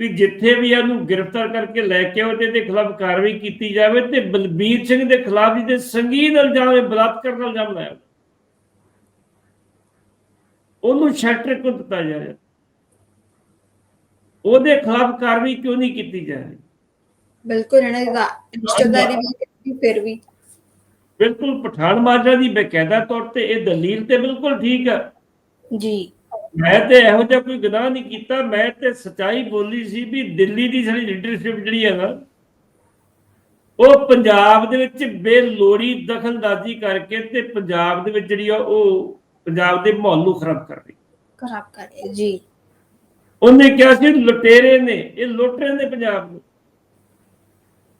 ਵੀ ਜਿੱਥੇ ਵੀ ਇਹਨੂੰ ਗ੍ਰਿਫਤਾਰ ਕਰਕੇ ਲੈ ਕੇ ਆਓ, ਤੇ ਇਹਦੇ ਖਿਲਾਫ ਕਾਰਵਾਈ ਕੀਤੀ ਜਾਵੇ ਤੇ ਬਲਬੀਰ ਸਿੰਘ ਦੇ ਖਿਲਾਫ ਜਿਹਦੇ ਸੰਗੀਨ ਇਲਜ਼ਾਮ ਬਲਾਤਕਾਰ ਦਾ ਇਲਜ਼ਾਮ ਲਾਇਆ ਉਹਨੂੰ ਸ਼ੈਲਟਰ ਕਿਉਂ ਦਿੱਤਾ ਜਾ ਰਿਹਾ? ਉਹਦੇ ਖਿਲਾਫ ਕਾਰਵਾਈ ਕਿਉਂ ਨਹੀਂ ਕੀਤੀ ਜਾ ਰਹੀ? ਬਿਲਕੁਲ ਇਹਨਾਂ ਦੀ ਰਿਸ਼ਤੇਦਾਰੀ ਵੀ ਫਿਰ ਵੀ। ਬਿਲਕੁਲ ਪਠਾਨ ਮਾਜਰਾ ਦੀ ਬਕਾਇਦਾ ਤੌਰ ਤੇ ਇਹ ਦਲੀਲ ਤੇ ਬਿਲਕੁਲ ਠੀਕ ਹੈ ਜੀ। ਮੈਂ ਤੇ ਇਹੋ ਜਿਹਾ ਕੋਈ ਗੁਨਾਹ ਨਹੀਂ ਕੀਤਾ ਮੈਂ ਤੇ ਸਚਾਈ ਬੋਲੀ ਸੀ ਵੀ ਦਿੱਲੀ ਦੀ ਸਾਡੀ ਲੀਡਰਸ਼ਿਪ ਜਿਹੜੀ ਹੈ ਨਾ ਉਹ ਪੰਜਾਬ ਦੇ ਵਿੱਚ ਬੇਲੋੜੀ ਦਖਲਅੰਦਾਜ਼ੀ ਕਰਕੇ ਤੇ ਪੰਜਾਬ ਦੇ ਵਿੱਚ ਜਿਹੜੀ ਆ ਉਹ ਪੰਜਾਬ ਦੇ ਮਾਹੌਲ ਨੂੰ ਖਰਾਬ ਕਰ ਰਹੀ। ਖਰਾਬ ਕਰੇ ਜੀ। ਉਹਨੇ ਕਿਹਾ ਸੀ ਲੁਟੇਰੇ ਨੇ ਇਹ ਲੁੱਟ ਰਹੇ ਨੇ ਪੰਜਾਬ ਨੂੰ।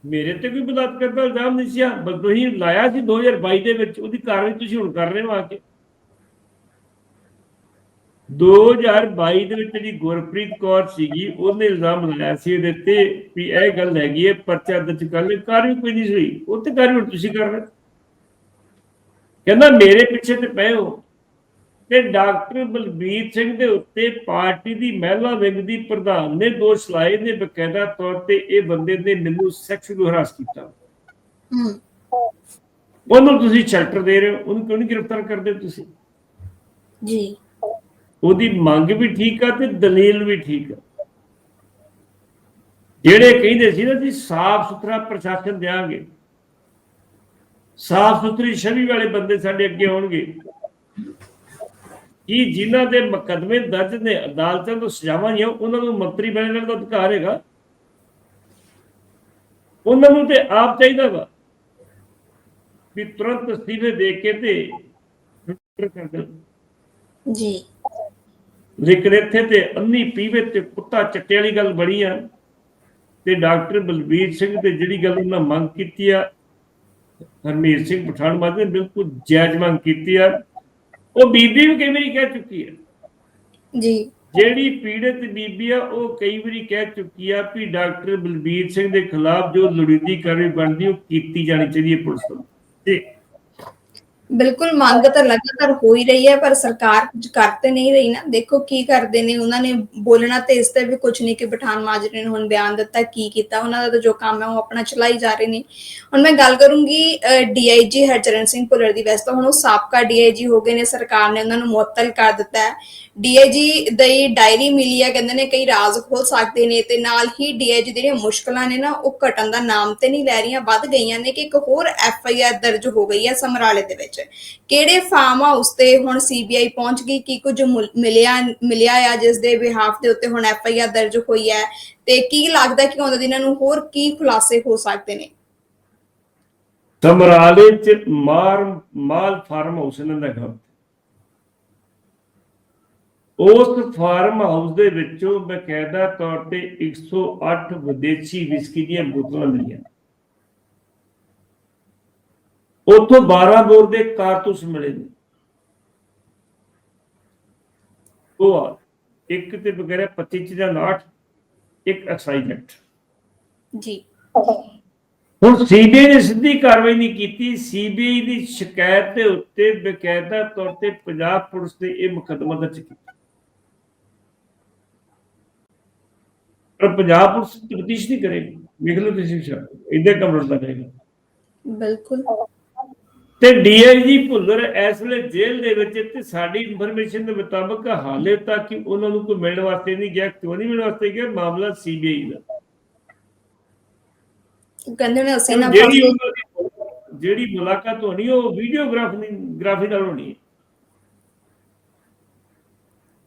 ਮੇਰੇ ਤੇ ਕੋਈ ਬਲਾਤਕਾਰ ਦਾ ਇਲਜ਼ਾਮ ਨਹੀਂ ਸੀ ਬਸ ਤੁਸੀਂ ਲਾਇਆ ਸੀ 2022 ਦੇ ਵਿੱਚ ਉਹਦੀ ਕਾਰਵਾਈ ਤੁਸੀਂ ਹੁਣ ਕਰ ਰਹੇ ਹੋ ਆ ਕੇ। 2022 ਦੇ ਵਿੱਚ ਜਿਹੜੀ ਗੁਰਪ੍ਰੀਤ ਕੌਰ ਸੀਗੀ ਉਹਨੇ ਇਲਜ਼ਾਮ ਲਾਇਆ ਸੀ ਇਹਦੇ ਤੇ ਵੀ ਇਹ ਗੱਲ ਹੈਗੀ ਹੈ ਪਰਚਾ ਦਰਜ ਕਰ ਲੈ ਕਾਰਵਾਈ ਕੋਈ ਨਹੀਂ ਹੋਈ। ਉਹ ਤੇ ਕਾਰਵਾਈ ਹੁਣ ਤੁਸੀਂ ਕਰ ਰਹੇ। ਕਹਿੰਦਾ ਮੇਰੇ ਪਿੱਛੇ ਤੇ ਪਏ ਹੋ। ਤੇ ਡਾਕਟਰ ਬਲਬੀਰ ਸਿੰਘ ਦੇ ਉੱਤੇ ਪਾਰਟੀ ਦੀ ਮਹਿਲਾ ਵਿੰਗ ਦੀ ਪ੍ਰਧਾਨ ਨੇ ਦੋਸ਼ ਲਾਏ ਨੇ ਬਕਾਇਦਾ ਤੌਰ ਤੇ ਇਹ ਬੰਦੇ ਨੇ ਮੈਨੂੰ ਸੈਕਸ਼ੂਅਲ ਹਰਾਸ ਕੀਤਾ। ਹੂੰ। ਉਹਨੂੰ ਤੁਸੀਂ ਸ਼ੈਲਟਰ ਦੇ ਰਹੇ ਹੋ ਉਹਨੂੰ ਕਿਉਂ ਨਹੀਂ ਗ੍ਰਿਫਤਾਰ ਕਰਦੇ ਤੁਸੀਂ? ਜੀ। ਉਹਦੀ ਮੰਗ ਵੀ ਠੀਕ ਆ ਤੇ ਦਲੀਲ ਵੀ ਠੀਕ ਆ। ਜਿਹੜੇ ਕਹਿੰਦੇ ਸੀ ਨਾ ਜੀ ਸਾਫ਼ ਸੁਥਰਾ ਪ੍ਰਸ਼ਾਸਨ ਦੇਾਂਗੇ ਸਾਫ਼ ਸੁਥਰੀ ਛਵੀ ਵਾਲੇ ਬੰਦੇ ਸਾਡੇ ਅੱਗੇ ਆਉਣਗੇ ਕੀ ਜਿਨ੍ਹਾਂ ਦੇ ਮੁਕੱਦਮੇ ਦਰਜ ਨੇ ਅਦਾਲਤਾਂ ਤੋਂ ਸਜ਼ਾਵਾਂ ਨਹੀਂ ਉਹਨਾਂ ਨੂੰ ਮੰਤਰੀ ਬਣਨ ਦਾ ਅਧਿਕਾਰ ਹੈਗਾ। ਉਹਨਾਂ ਨੂੰ ਤੇ ਆਪ ਚਾਹੀਦਾ ਵਾ ਵੀ ਤੁਰੰਤ ਅਸਤੀਫੇ ਦੇ ਕੇ ਤੇ ਕਰ ਦੇਣ। ਜੀ। ਲੇਕਿਨ ਇੱਥੇ ਤੇ ਅੰਨੀ ਪੀਵੇ ਤੇ ਕੁੱਤਾ ਚੱਟੇ ਵਾਲੀ ਗੱਲ ਬੜੀ ਆ ਤੇ ਡਾਕਟਰ ਬਲਬੀਰ ਸਿੰਘ ਤੇ ਜਿਹੜੀ ਗੱਲ ਉਹਨਾਂ ਮੰਗ ਕੀਤੀ ਆ ਹਰਮੀਤ ਸਿੰਘ ਪਠਾਨ ਮਾਜਰੇ ਨੇ ਬਿਲਕੁਲ ਜਾਇਜ਼ ਮੰਗ ਕੀਤੀ ਆ। ਉਹ ਬੀਬੀ ਵੀ ਕਈ ਵਾਰੀ ਕਹਿ ਚੁੱਕੀ ਹੈ। ਜੀ। ਜਿਹੜੀ ਪੀੜਤ ਬੀਬੀ ਆ ਉਹ ਕਈ ਵਾਰੀ ਕਹਿ ਚੁੱਕੀ ਆ ਵੀ ਡਾਕਟਰ ਬਲਬੀਰ ਸਿੰਘ ਦੇ ਖਿਲਾਫ ਜੋ ਲੋੜੀਂਦੀ ਕਾਰਵਾਈ ਬਣਦੀ ਉਹ ਕੀਤੀ ਜਾਣੀ ਚਾਹੀਦੀ ਹੈ ਪੁਲਿਸ ਤੇ ਬਿਲਕੁਲ ਮੰਗ ਤਾਂ ਲਗਾਤਾਰ ਹੋ ਹੀ ਰਹੀ ਹੈ, ਪਰ ਸਰਕਾਰ ਕੁਝ ਕਰ ਤੇ ਨਹੀਂ ਰਹੀ ਨਾ। ਦੇਖੋ ਕੀ ਕਰਦੇ ਨੇ, ਉਹਨਾਂ ਨੇ ਬੋਲਣਾ ਤੇ ਇਸ ਤੇ ਵੀ ਕੁਝ ਨਹੀਂ ਕਿ ਪਠਾਨ ਮਾਜਰੇ ਨੇ ਹੁਣ ਬਿਆਨ ਦਿੱਤਾ, ਕੀ ਕੀਤਾ। ਉਹਨਾਂ ਦਾ ਤਾਂ ਜੋ ਕੰਮ ਹੈ, ਉਹ ਆਪਣਾ ਚਲਾਈ ਜਾ ਰਹੇ ਨੇ। ਹੁਣ ਮੈਂ ਗੱਲ ਕਰੂੰਗੀ ਡੀਆਈਜੀ ਹਰਚਰਨ ਸਿੰਘ ਭੁੱਲਰ ਦੀ। ਵੈਸੇ ਤਾਂ ਹੁਣ ਉਹ ਸਾਬਕਾ ਡੀਆਈਜੀ ਹੋ ਗਏ ਨੇ, ਸਰਕਾਰ ਨੇ ਉਹਨਾਂ ਨੂੰ ਮੁਅੱਤਲ ਕਰ ਦਿੱਤਾ ਹੈ। ਡੀਆਈਜੀ ਦੀ ਡਾਇਰੀ ਮਿਲੀ ਹੈ ਕਹਿੰਦੇ ਨੇ ਕਈ ਰਾਜ਼ ਖੋਲ ਸਕਦੇ ਨੇ ਤੇ ਨਾਲ ਹੀ ਡੀਆਈਜੀ ਜਿਹੜੀਆਂ ਮੁਸ਼ਕਲਾਂ ਨੇ ਨਾ, ਉਹ ਘਟਣ ਦਾ ਨਾਮ ਤੇ ਨਹੀਂ ਲੈ ਰਹੀਆਂ, ਵੱਧ ਗਈਆਂ ਨੇ ਕਿ ਇੱਕ ਹੋਰ ਐਫਆਈਆਰ ਦਰਜ ਹੋ ਗਈ ਹੈ ਸਮਰਾਲੇ ਦੇ ਵਿੱਚ। ਕਿਹੜੇ ਫਾਰਮ ਹਾਊਸ ਤੇ ਹੁਣ ਸੀਬੀਆਈ ਪਹੁੰਚ ਗਈ, ਕੀ ਕੁਝ ਮਿਲਿਆ ਮਿਲਿਆ ਆ ਜਿਸ ਦੇ ਬਿਹਾਫ ਦੇ ਉੱਤੇ ਹੁਣ ਐਫਆਈਆਰ ਦਰਜ ਹੋਈ ਹੈ ਤੇ ਕੀ ਲੱਗਦਾ ਕਿ ਆਉਂਦੇ ਦਿਨਾਂ ਨੂੰ ਹੋਰ ਕੀ ਖੁਲਾਸੇ ਹੋ ਸਕਦੇ ਨੇ? ਸਮਰਾਲੇ ਚ ਮਾਰ, ਮਾਲ ਫਾਰਮ ਹਾਊਸ ਇਹਨਾਂ ਦਾ ਉਸ ਫਾਰਮ ਹਾਊਸ ਦੇ ਵਿੱਚੋਂ ਬਕਾਇਦਾ ਤੌਰ ਤੇ 108 ਵਿਦੇਸ਼ੀ ਵਿਸਕੀ ਦੀਆਂ ਬੋਤਲਾਂ ਮਿਲੀਆਂ। ਉੱਥੋਂ 12 ਬੋਰ ਦੇ ਕਾਰਤੂਸ ਮਿਲੇ ਨੇ। ਉਹ ਇੱਕ ਤੇ ਵਗੈਰਾ 25 ਜਾਂ 59 ਇੱਕ ਐਕਸਾਈਜ਼ ਐਕਟ ਜੀ। ਹੁਣ ਸੀਬੀਆਈ ਨੇ ਸਿੱਧੀ ਕਾਰਵਾਈ ਨਹੀਂ ਕੀਤੀ। ਸੀਬੀਆਈ ਦੀ ਸ਼ਿਕਾਇਤ ਦੇ ਉੱਤੇ ਬਕਾਇਦਾ ਤੌਰ ਤੇ ਪੰਜਾਬ ਪੁਲਿਸ ਨੇ ਇਹ ਮੁਕੱਦਮਾ ਦਰਜ ਕੀਤਾ। ਪਰ ਪੰਜਾਬ ਪੁਲਿਸ ਤਫਤੀਸ਼ ਨਹੀਂ ਕਰੇਗੀ। ਵੇਖ ਲਓ ਤੁਸੀਂ ਇਦਾਂ ਕੰਮ ਰੁਲਦਾ ਰਹੇਗਾ ਬਿਲਕੁਲ। ਤੇ ਡੀਆਈਜੀ ਭੁੱਲਰ ਇਸ ਵੇਲੇ ਜੇਲ੍ਹ ਦੇ ਵਿੱਚ ਤੇ ਸਾਡੀ ਇਨਫੋਰਮੇਸ਼ਨ ਦੇ ਮੁਤਾਬਕ ਹਾਲੇ ਤੱਕ ਉਹਨਾਂ ਨੂੰ ਕੋਈ ਮਿਲਣ ਵਾਸਤੇ ਨਹੀਂ ਗਿਆ ਕਿਉਂ ਨਹੀਂ ਮਿਲਣ ਵਾਸਤੇ ਗਿਆ? ਮਾਮਲਾ ਸੀਬੀਆਈ ਦਾ। ਕਹਿੰਦੇ ਨੇ ਜਿਹੜੀ ਉਹਨਾਂ ਦੀ ਜਿਹੜੀ ਮੁਲਾਕਾਤ ਹੋਣੀ ਉਹ ਵੀਡੀਓਗ੍ਰਾਫੀ ਗ੍ਰਾਫੀ ਨਾਲ ਹੋਣੀ ਹੈ।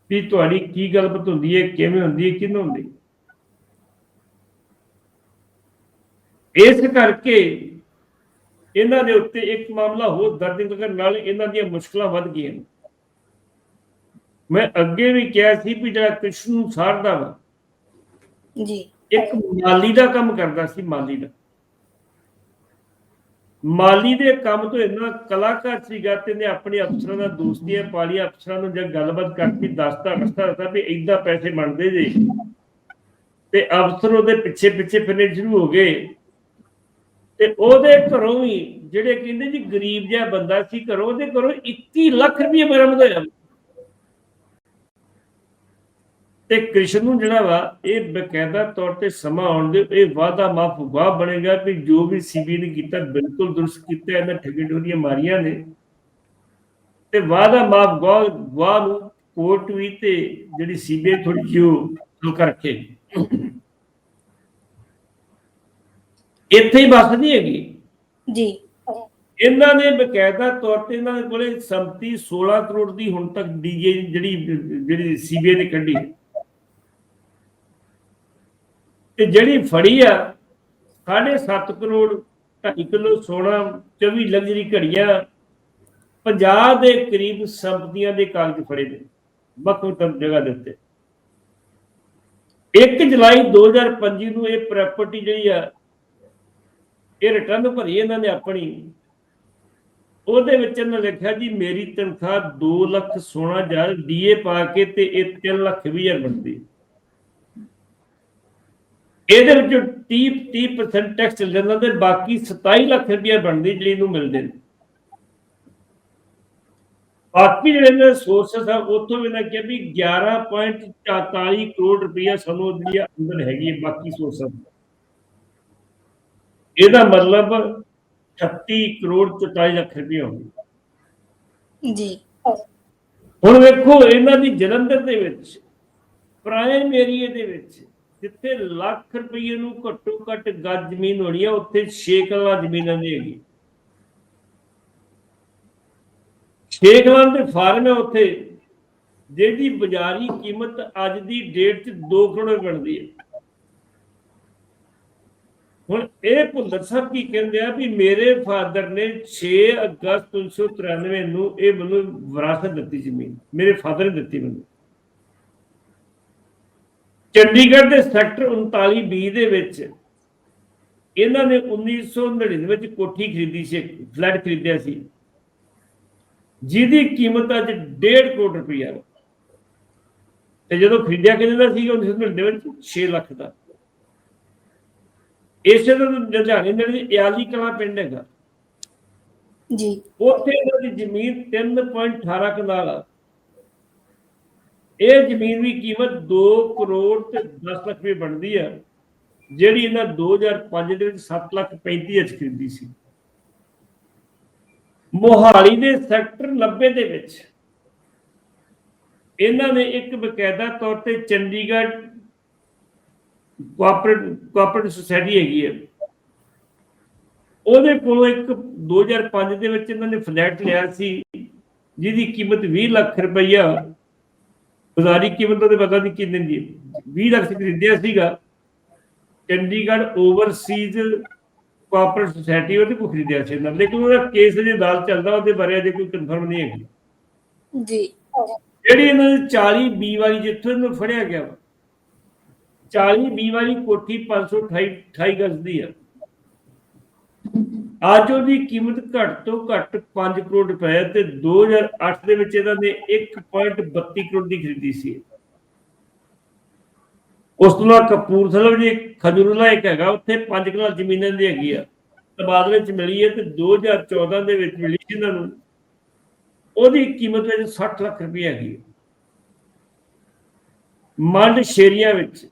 ਵੀ ਤੁਹਾਡੀ ਕੀ ਗੱਲਬਾਤ ਹੁੰਦੀ ਹੈ ਕਿਵੇਂ ਹੁੰਦੀ ਹੈ ਕਿੰਨੂੰ ਹੁੰਦੀ ਹੈ? ਇਸ ਕਰਕੇ ਇਹਨਾਂ ਦੇ ਉੱਤੇ ਇੱਕ ਮਾਮਲਾ ਹੋਰ ਦਰਜ ਕਰਨ ਨਾਲ ਇਹਨਾਂ ਦੀਆਂ ਮੁਸ਼ਕਲਾਂ ਵੱਧ ਗਈਆਂ। ਮੈਂ ਅੱਗੇ ਵੀ ਕਿਹਾ ਸੀ ਵੀ ਜਿਹੜਾ ਕ੍ਰਿਸ਼ਨ ਨੂੰ ਸਾਰਦਾ ਵਾ ਜੀ। ਇੱਕ ਮਾਲੀ ਦਾ ਕੰਮ ਕਰਦਾ ਸੀ ਮਾਲੀ ਦਾ। ਮਾਲੀ ਦੇ ਕੰਮ ਤੋਂ ਇੰਨਾ ਕਲਾਕਾਰ ਸੀਗਾ ਤੇ ਨੇ ਆਪਣੇ ਅਫਸਰਾਂ ਦਾ ਦੋਸਤੀਆਂ ਪਾਲੀਆਂ ਅਫਸਰਾਂ ਨੂੰ ਜਦ ਗੱਲਬਾਤ ਕਰਤੀ ਦੱਸਦਾ ਰਸਤਾ ਦੱਸਦਾ ਵੀ ਇਦਾਂ ਪੈਸੇ ਬਣਦੇ ਜੇ। ਤੇ ਅਫਸਰ ਉਹਦੇ ਪਿੱਛੇ ਪਿੱਛੇ ਫਿਰਨੇ ਸ਼ੁਰੂ ਹੋ ਗਏ। ਤੇ ਉਹਦੇ ਘਰੋਂ ਵੀ ਜਿਹੜੇ ਕਹਿੰਦੇ ਜੀ ਗਰੀਬ ਜਿਹਾ ਬੰਦਾ ਸੀ ਘਰੋਂ, ਉਹਦੇ ਘਰੋਂ 21 ਲੱਖ ਰੁਪਏ ਬਰਾਮਦ ਹੋਇਆ। ਤੇ ਕ੍ਰਿਸ਼ਨ ਨੂੰ ਜਿਹੜਾ ਵਾ, ਇਹ ਬਕਾਇਦਾ ਤੌਰ ਤੇ ਸਮਾਂ ਆਉਣ ਦੇ ਇਹ ਵਾਅਦਾ ਮਾਫ, ਵਾਹ ਬਣੇਗਾ ਕਿ ਜੋ ਵੀ ਸੀਬੀ ਨੇ ਕੀਤਾ, ਬਿਲਕੁਲ ਦੁਰਸਤ ਕੀਤਾ, ਇਹਨਾਂ ਠੱਗੀ ਠੋਰੀਆਂ ਮਾਰੀਆਂ ਨੇ। ਤੇ ਵਾਅਦਾ ਮਾਫ, ਵਾਹ ਵਾਹ ਨੂੰ ਕੋਰਟ ਵੀ ਤੇ ਜਿਹੜੀ ਸੀਬੀਆਈ ਥੋੜੀ ਜਿਹੀ ਉਹ ਹਲਕਾ ਰੱਖੇ। ਇੱਥੇ ਹੀ ਨਹੀਂ ਹੈਗੀ। ਜੀ। ਇਹਨਾਂ ਨੇ ਬਕਾਇਦਾ ਤੌਰ ਤੇ ਇਹਨਾਂ ਦੇ ਕੋਲੇ ਸੰਪਤੀ 16 ਕਰੋੜ ਦੀ ਹੁਣ ਤੱਕ ਡੀਜੇ ਜਿਹੜੀ ਜਿਹੜੀ ਸੀਬੀਆਈ ਨੇ ਕੱਢੀ। ਤੇ ਜਿਹੜੀ ਫੜੀ ਆ 7.5 ਕਰੋੜ 2.5 ਕਿਲੋ ਸੋਨਾ 24 ਲਗਜ਼ਰੀ ਘੜੀਆਂ 50 ਦੇ ਕਰੀਬ ਸੰਪਤੀਆਂ ਦੇ ਕਾਗਜ਼ ਫੜੇ ਨੇ ਵੱਖ ਵੱਖ ਜਗ੍ਹਾ ਦੇ ਉੱਤੇ। 1 ਜੁਲਾਈ 2025 ਨੂੰ ਇਹ ਪ੍ਰਾਪਰਟੀ ਜਿਹੜੀ ਆ ਇਹ ਰਿਟਰਨ ਭਰੀ ਇਹਨਾਂ ਨੇ ਆਪਣੀ। ਉਹਦੇ ਵਿੱਚ ਇਹਨਾਂ ਲਿਖਿਆ ਜੀ, ਮੇਰੀ ਤਨਖਾਹ 2 ਲੱਖ ਸੋਨਾ ਡੀਏ ਪਾ ਕੇ ਤੇ ਇਹ 3 ਲੱਖ ਵੀਹ ਬਣਦੀ। ਇਹਦੇ ਵਿੱਚ 30 30% ਟੈਕਸ ਚੱਲ ਤੇ ਬਾਕੀ 27 ਲੱਖ ਰੁਪਏ ਬਣਦੀ ਜਿਹੜੀ ਇਹਨੂੰ ਮਿਲਦੇ ਨੇ। ਬਾਕੀ ਜਿਹੜੇ ਨੇ ਸੋਰਸਸ ਆ, ਉੱਥੋਂ ਵੀ ਨਾ ਕਿਹਾ ਵੀ 11.44 ਕਰੋੜ ਰੁਪਇਆ ਸਾਨੂੰ ਉਹਦੀ ਅੰਦਰ ਹੈਗੀ ਹੈ ਬਾਕੀ ਸੋਰਸਸ ਇਹਦਾ ਮਤਲਬ 38 ਕਰੋੜ 44 ਲੱਖ ਰੁਪਏ ਹੋ ਗਏ ਜੀ। ਹੁਣ ਵੇਖੋ ਇਹਨਾਂ ਦੀ ਜਲੰਧਰ ਦੇ ਵਿੱਚ ਪ੍ਰਾਈਮ ਏਰੀਏ ਦੇ ਵਿੱਚ ਜਿੱਥੇ ਲੱਖ ਰੁਪਏ ਨੂੰ ਘੱਟੋ ਘੱਟ ਗੱਜ ਜ਼ਮੀਨ ਹੋਣੀ ਆ ਉੱਥੇ 6 ਕਿੱਲਾ ਜ਼ਮੀਨਾਂ ਦੀ ਹੈਗੀ। 6 ਕਿੱਲਾ ਦੇ ਫਾਰਮ ਹੈ ਉੱਥੇ ਜਿਹਦੀ ਬਾਜ਼ਾਰੀ ਕੀਮਤ ਅੱਜ ਦੀ ਡੇਟ 'ਚ 2 ਕਰੋੜ ਬਣਦੀ ਹੈ ਹੁਣ ਇਹ ਭੁੱਲਰ ਸਾਹਿਬ ਕੀ ਕਹਿੰਦੇ ਆ ਵੀ ਮੇਰੇ ਫਾਦਰ ਨੇ 6 ਅਗਸਤ 1993 ਨੂੰ ਇਹ ਮੈਨੂੰ ਵਿਰਾਸਤ ਦਿੱਤੀ ਜ਼ਮੀਨ। ਮੇਰੇ ਫਾਦਰ ਨੇ ਦਿੱਤੀ ਮੈਨੂੰ। ਚੰਡੀਗੜ੍ਹ ਦੇ ਸੈਕਟਰ 39 ਬੀ ਦੇ ਵਿੱਚ ਇਹਨਾਂ ਨੇ 1999 ਵਿੱਚ ਕੋਠੀ ਖਰੀਦੀ ਸੀ, ਫਲੈਟ ਖਰੀਦਿਆ ਸੀ। ਜਿਹਦੀ ਕੀਮਤ ਅੱਜ 1.5 ਕਰੋੜ ਰੁਪਈਆ ਤੇ ਜਦੋਂ ਖਰੀਦਿਆ ਕਿੰਨੇ ਦਾ ਸੀਗਾ 1999 ਵਿੱਚ? 6 ਲੱਖ ਦਾ। ਇਸੇ ਤਰ੍ਹਾਂ ਲੁਧਿਆਣੇ ਦੇ ਇਆਲੀ ਕਲਾ ਪਿੰਡ ਹੈਗਾ। ਜੀ। ਉੱਥੇ ਇਹਨਾਂ ਦੀ ਜ਼ਮੀਨ 3.18 ਕਨਾਲ ਆ। ਇਹ ਜ਼ਮੀਨ ਦੀ ਕੀਮਤ 2 ਕਰੋੜ ਤੇ 10 ਲੱਖ ਰੁਪਏ ਬਣਦੀ ਆ ਜਿਹੜੀ ਇਹਨਾਂ 2005 ਦੇ ਵਿੱਚ 7 ਲੱਖ 35 ਵਿੱਚ ਖਰੀਦੀ ਸੀ। ਮੋਹਾਲੀ ਦੇ ਸੈਕਟਰ 90 ਦੇ ਵਿੱਚ ਇਹਨਾਂ ਨੇ ਇੱਕ ਬਕਾਇਦਾ ਤੌਰ ਤੇ ਚੰਡੀਗੜ੍ਹ ਕੋਆਪਰੇਟ ਕੋਆਪਰੇਟਿਵ ਸੁਸਾਇਟੀ ਹੈਗੀ ਹੈ। ਉਹਦੇ ਕੋਲੋਂ ਇੱਕ 2005 ਦੇ ਵਿੱਚ ਇਹਨਾਂ ਨੇ ਫਲੈਟ ਲਿਆ ਸੀ। ਜਿਹਦੀ ਕੀਮਤ 20 ਲੱਖ ਰੁਪਈਆ ਬਾਜ਼ਾਰੀ ਕੀਮਤ ਉਹਦੇ ਪਤਾ ਨਹੀਂ ਕਿੰਨੇ ਦੀ ਹੈ। 20 ਲੱਖ 'ਚ ਖਰੀਦਿਆ ਸੀਗਾ। ਚੰਡੀਗੜ੍ਹ ਓਵਰਸੀਜ਼ ਕੋਆਪਰੇਟਿਵ ਸੁਸਾਇਟੀ ਉਹਦੇ ਕੋਲ ਖਰੀਦਿਆ ਸੀ ਨੇ। ਲੇਕਿਨ ਉਹਦਾ ਕੇਸ ਜੇ ਦਾਲ ਚੱਲਦਾ ਉਹਦੇ ਬਾਰੇ ਅਜੇ ਕੋਈ ਕਨਫਰਮ ਨਹੀਂ ਹੈਗੀ। ਜੀ। ਜਿਹੜੀ ਇਹਨਾਂ ਦੀ 40 ਬੀ ਵਾਲੀ ਜਿੱਥੋਂ ਇਹਨੂੰ ਫੜਿਆ ਗਿਆ 40 ਬੀ ਵਾਲੀ ਕੋਠੀ 528 28 ਗਜ਼ ਦੀ ਆ। ਅੱਜ ਉਹਦੀ ਕੀਮਤ ਘੱਟ ਤੋਂ ਘੱਟ 5 ਕਰੋੜ ਰੁਪਏ ਤੇ 2008 ਦੇ ਵਿੱਚ ਇਹਨਾਂ ਨੇ 1.32 ਕਰੋੜ ਦੀ ਖਰੀਦੀ ਸੀ। ਉਸ ਤੋਂ ਬਾਅਦ ਕਪੂਰਥਲਾ ਵਿੱਚ ਖਜੂਰਲਾ ਇੱਕ ਹੈਗਾ, ਉੱਥੇ 5 ਕਿੱਲਾ ਜ਼ਮੀਨਾਂ ਦੀ ਹੈਗੀ ਆ। ਤਬਾਦਲੇ ਵਿੱਚ ਮਿਲੀ ਹੈ ਤੇ 2014 ਦੇ ਵਿੱਚ ਮਿਲੀ ਸੀ ਇਹਨਾਂ ਨੂੰ। ਉਹਦੀ ਕੀਮਤ ਵਿੱਚ 60 ਲੱਖ ਰੁਪਏ ਹੈਗੀ ਮੰਡ ਸ਼ੇਰੀਆਂ ਵਿੱਚ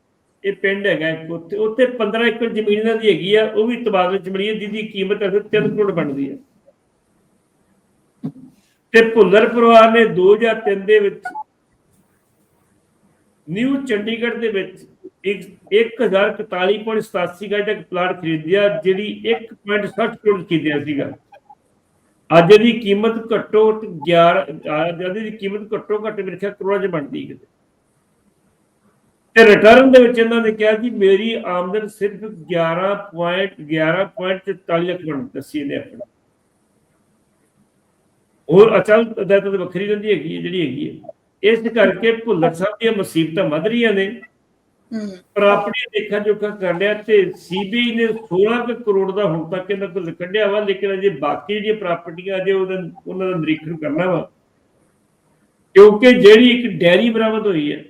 ਇਹ ਪਿੰਡ ਹੈਗਾ ਉੱਥੇ ਉੱਥੇ 15 ਏਕੜ ਜ਼ਮੀਨ ਇਹਨਾਂ ਦੀ ਹੈਗੀ ਆ, ਉਹ ਵੀ ਤਬਾਦਲੇ ਚ ਮਿਲੀ ਹੈ, ਜਿਹਦੀ ਕੀਮਤ ਅਸਲ 3 ਕਰੋੜ ਬਣਦੀ ਹੈ। ਤੇ ਭੁੱਲਰ ਪਰਿਵਾਰ ਨੇ 2003 ਦੇ ਵਿੱਚ ਨਿਊ ਚੰਡੀਗੜ੍ਹ ਦੇ ਵਿੱਚ ਇੱਕ 1041.87 ਗਜ ਦਾ ਪਲਾਟ ਖਰੀਦਿਆ, ਜਿਹੜੀ 1.60 ਕਰੋੜ ਖਰੀਦਿਆ ਸੀਗਾ। ਅੱਜ ਦੀ ਕੀਮਤ ਘੱਟੋ ਘੱਟ 11 ਅੱਜ ਦੀ ਕੀਮਤ ਘੱਟੋ ਘੱਟ ਮੇਰੇ ਖਿਆਲ ਕਰੋੜਾਂ 'ਚ ਬਣਦੀ ਕਿਤੇ। ਤੇ ਰਿਟਰਨ ਦੇ ਵਿੱਚ ਇਹਨਾਂ ਨੇ ਕਿਹਾ ਜੀ ਮੇਰੀ ਆਮਦਨ ਸਿਰਫ 11.11.44 ਲੱਖ ਦੱਸੀ ਨੇ ਆਪਣਾ। ਹੋਰ ਅਚਲ ਅਦਾਲਤ ਤਾਂ ਵੱਖਰੀ ਰਹਿੰਦੀ ਹੈਗੀ ਹੈ ਜਿਹੜੀ ਹੈਗੀ ਹੈ। ਇਸ ਕਰਕੇ ਭੁੱਲਰ ਸਾਹਿਬ ਦੀਆਂ ਮੁਸੀਬਤਾਂ ਵੱਧ ਰਹੀਆਂ ਨੇ। ਪ੍ਰਾਪਰਟੀ ਦੇਖਾ ਜੋਖਾ ਕਰ ਲਿਆ ਤੇ ਸੀਬੀਆਈ ਨੇ 16 ਕੁ ਕਰੋੜ ਦਾ ਹੁਣ ਤੱਕ ਇਹਨਾਂ ਕੋਲ ਕੱਢਿਆ ਵਾ ਲੇਕਿਨ ਅਜੇ ਬਾਕੀ ਜਿਹੜੀਆਂ ਪ੍ਰਾਪਰਟੀਆਂ ਅਜੇ ਉਹਨਾਂ ਦਾ ਨਿਰੀਖਣ ਕਰਨਾ ਵਾ। ਕਿਉਂਕਿ ਜਿਹੜੀ ਇੱਕ ਡੈਰੀ ਬਰਾਮਦ ਹੋਈ ਹੈ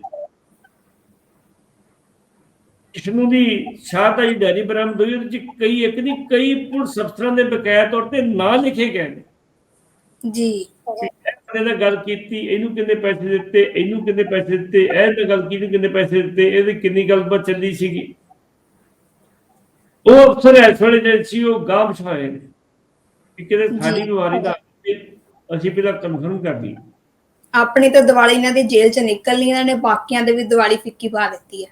ਇਸ਼ਨੂੰ ਦੀ ਸ਼ਾਹ ਦਾ ਜਿਹੜੀ ਡੈਰੀ ਬਰਾਮਦ ਹੋਈ ਉਹਦੇ ਚ ਕਈ ਇੱਕ ਨਹੀਂ ਕਈ ਪੁਲਿਸ ਅਫਸਰਾਂ ਦੇ ਬਕਾਇਆ ਤੌਰ ਤੇ ਨਾਂ ਲਿਖੇ ਗਏ ਨੇ। ਜੀ। ਇਹਨੇ ਨਾਲ ਗੱਲ ਕੀਤੀ ਇਹਨੂੰ ਕਿੰਨੇ ਪੈਸੇ ਦਿੱਤੇ ਇਹਨੂੰ ਕਿੰਨੇ ਪੈਸੇ ਦਿੱਤੇ ਇਹ ਨਾਲ ਗੱਲ ਕੀਤੀ ਕਿੰਨੇ ਪੈਸੇ ਦਿੱਤੇ ਇਹਦੀ ਕਿੰਨੀ ਗੱਲਬਾਤ ਚੱਲੀ ਸੀਗੀ। ਉਹ ਅਫਸਰ ਇਸ ਵੇਲੇ ਜਿਹੜੇ ਸੀ ਉਹ ਗਾਂਵ ਛਾਏ ਨੇ। ਕਿ ਕਿਤੇ ਸਾਡੀ ਜੀ। ਬਿਮਾਰੀ ਦਾ ਅਸੀਂ ਪਹਿਲਾਂ ਕਨਫਰਮ ਕਰ ਲਈ ਆਪਣੀ ਤਾਂ ਦੀਵਾਲੀ ਇਹਨਾਂ ਦੀ ਜੇਲ੍ਹ ਚ ਨਿਕਲਣੀ ਇਹਨਾਂ ਨੇ ਬਾਕੀਆਂ ਦੇ ਵੀ ਦੀਵਾਲੀ ਫਿੱਕੀ ਪਾ ਦਿੱਤੀ ਹੈ।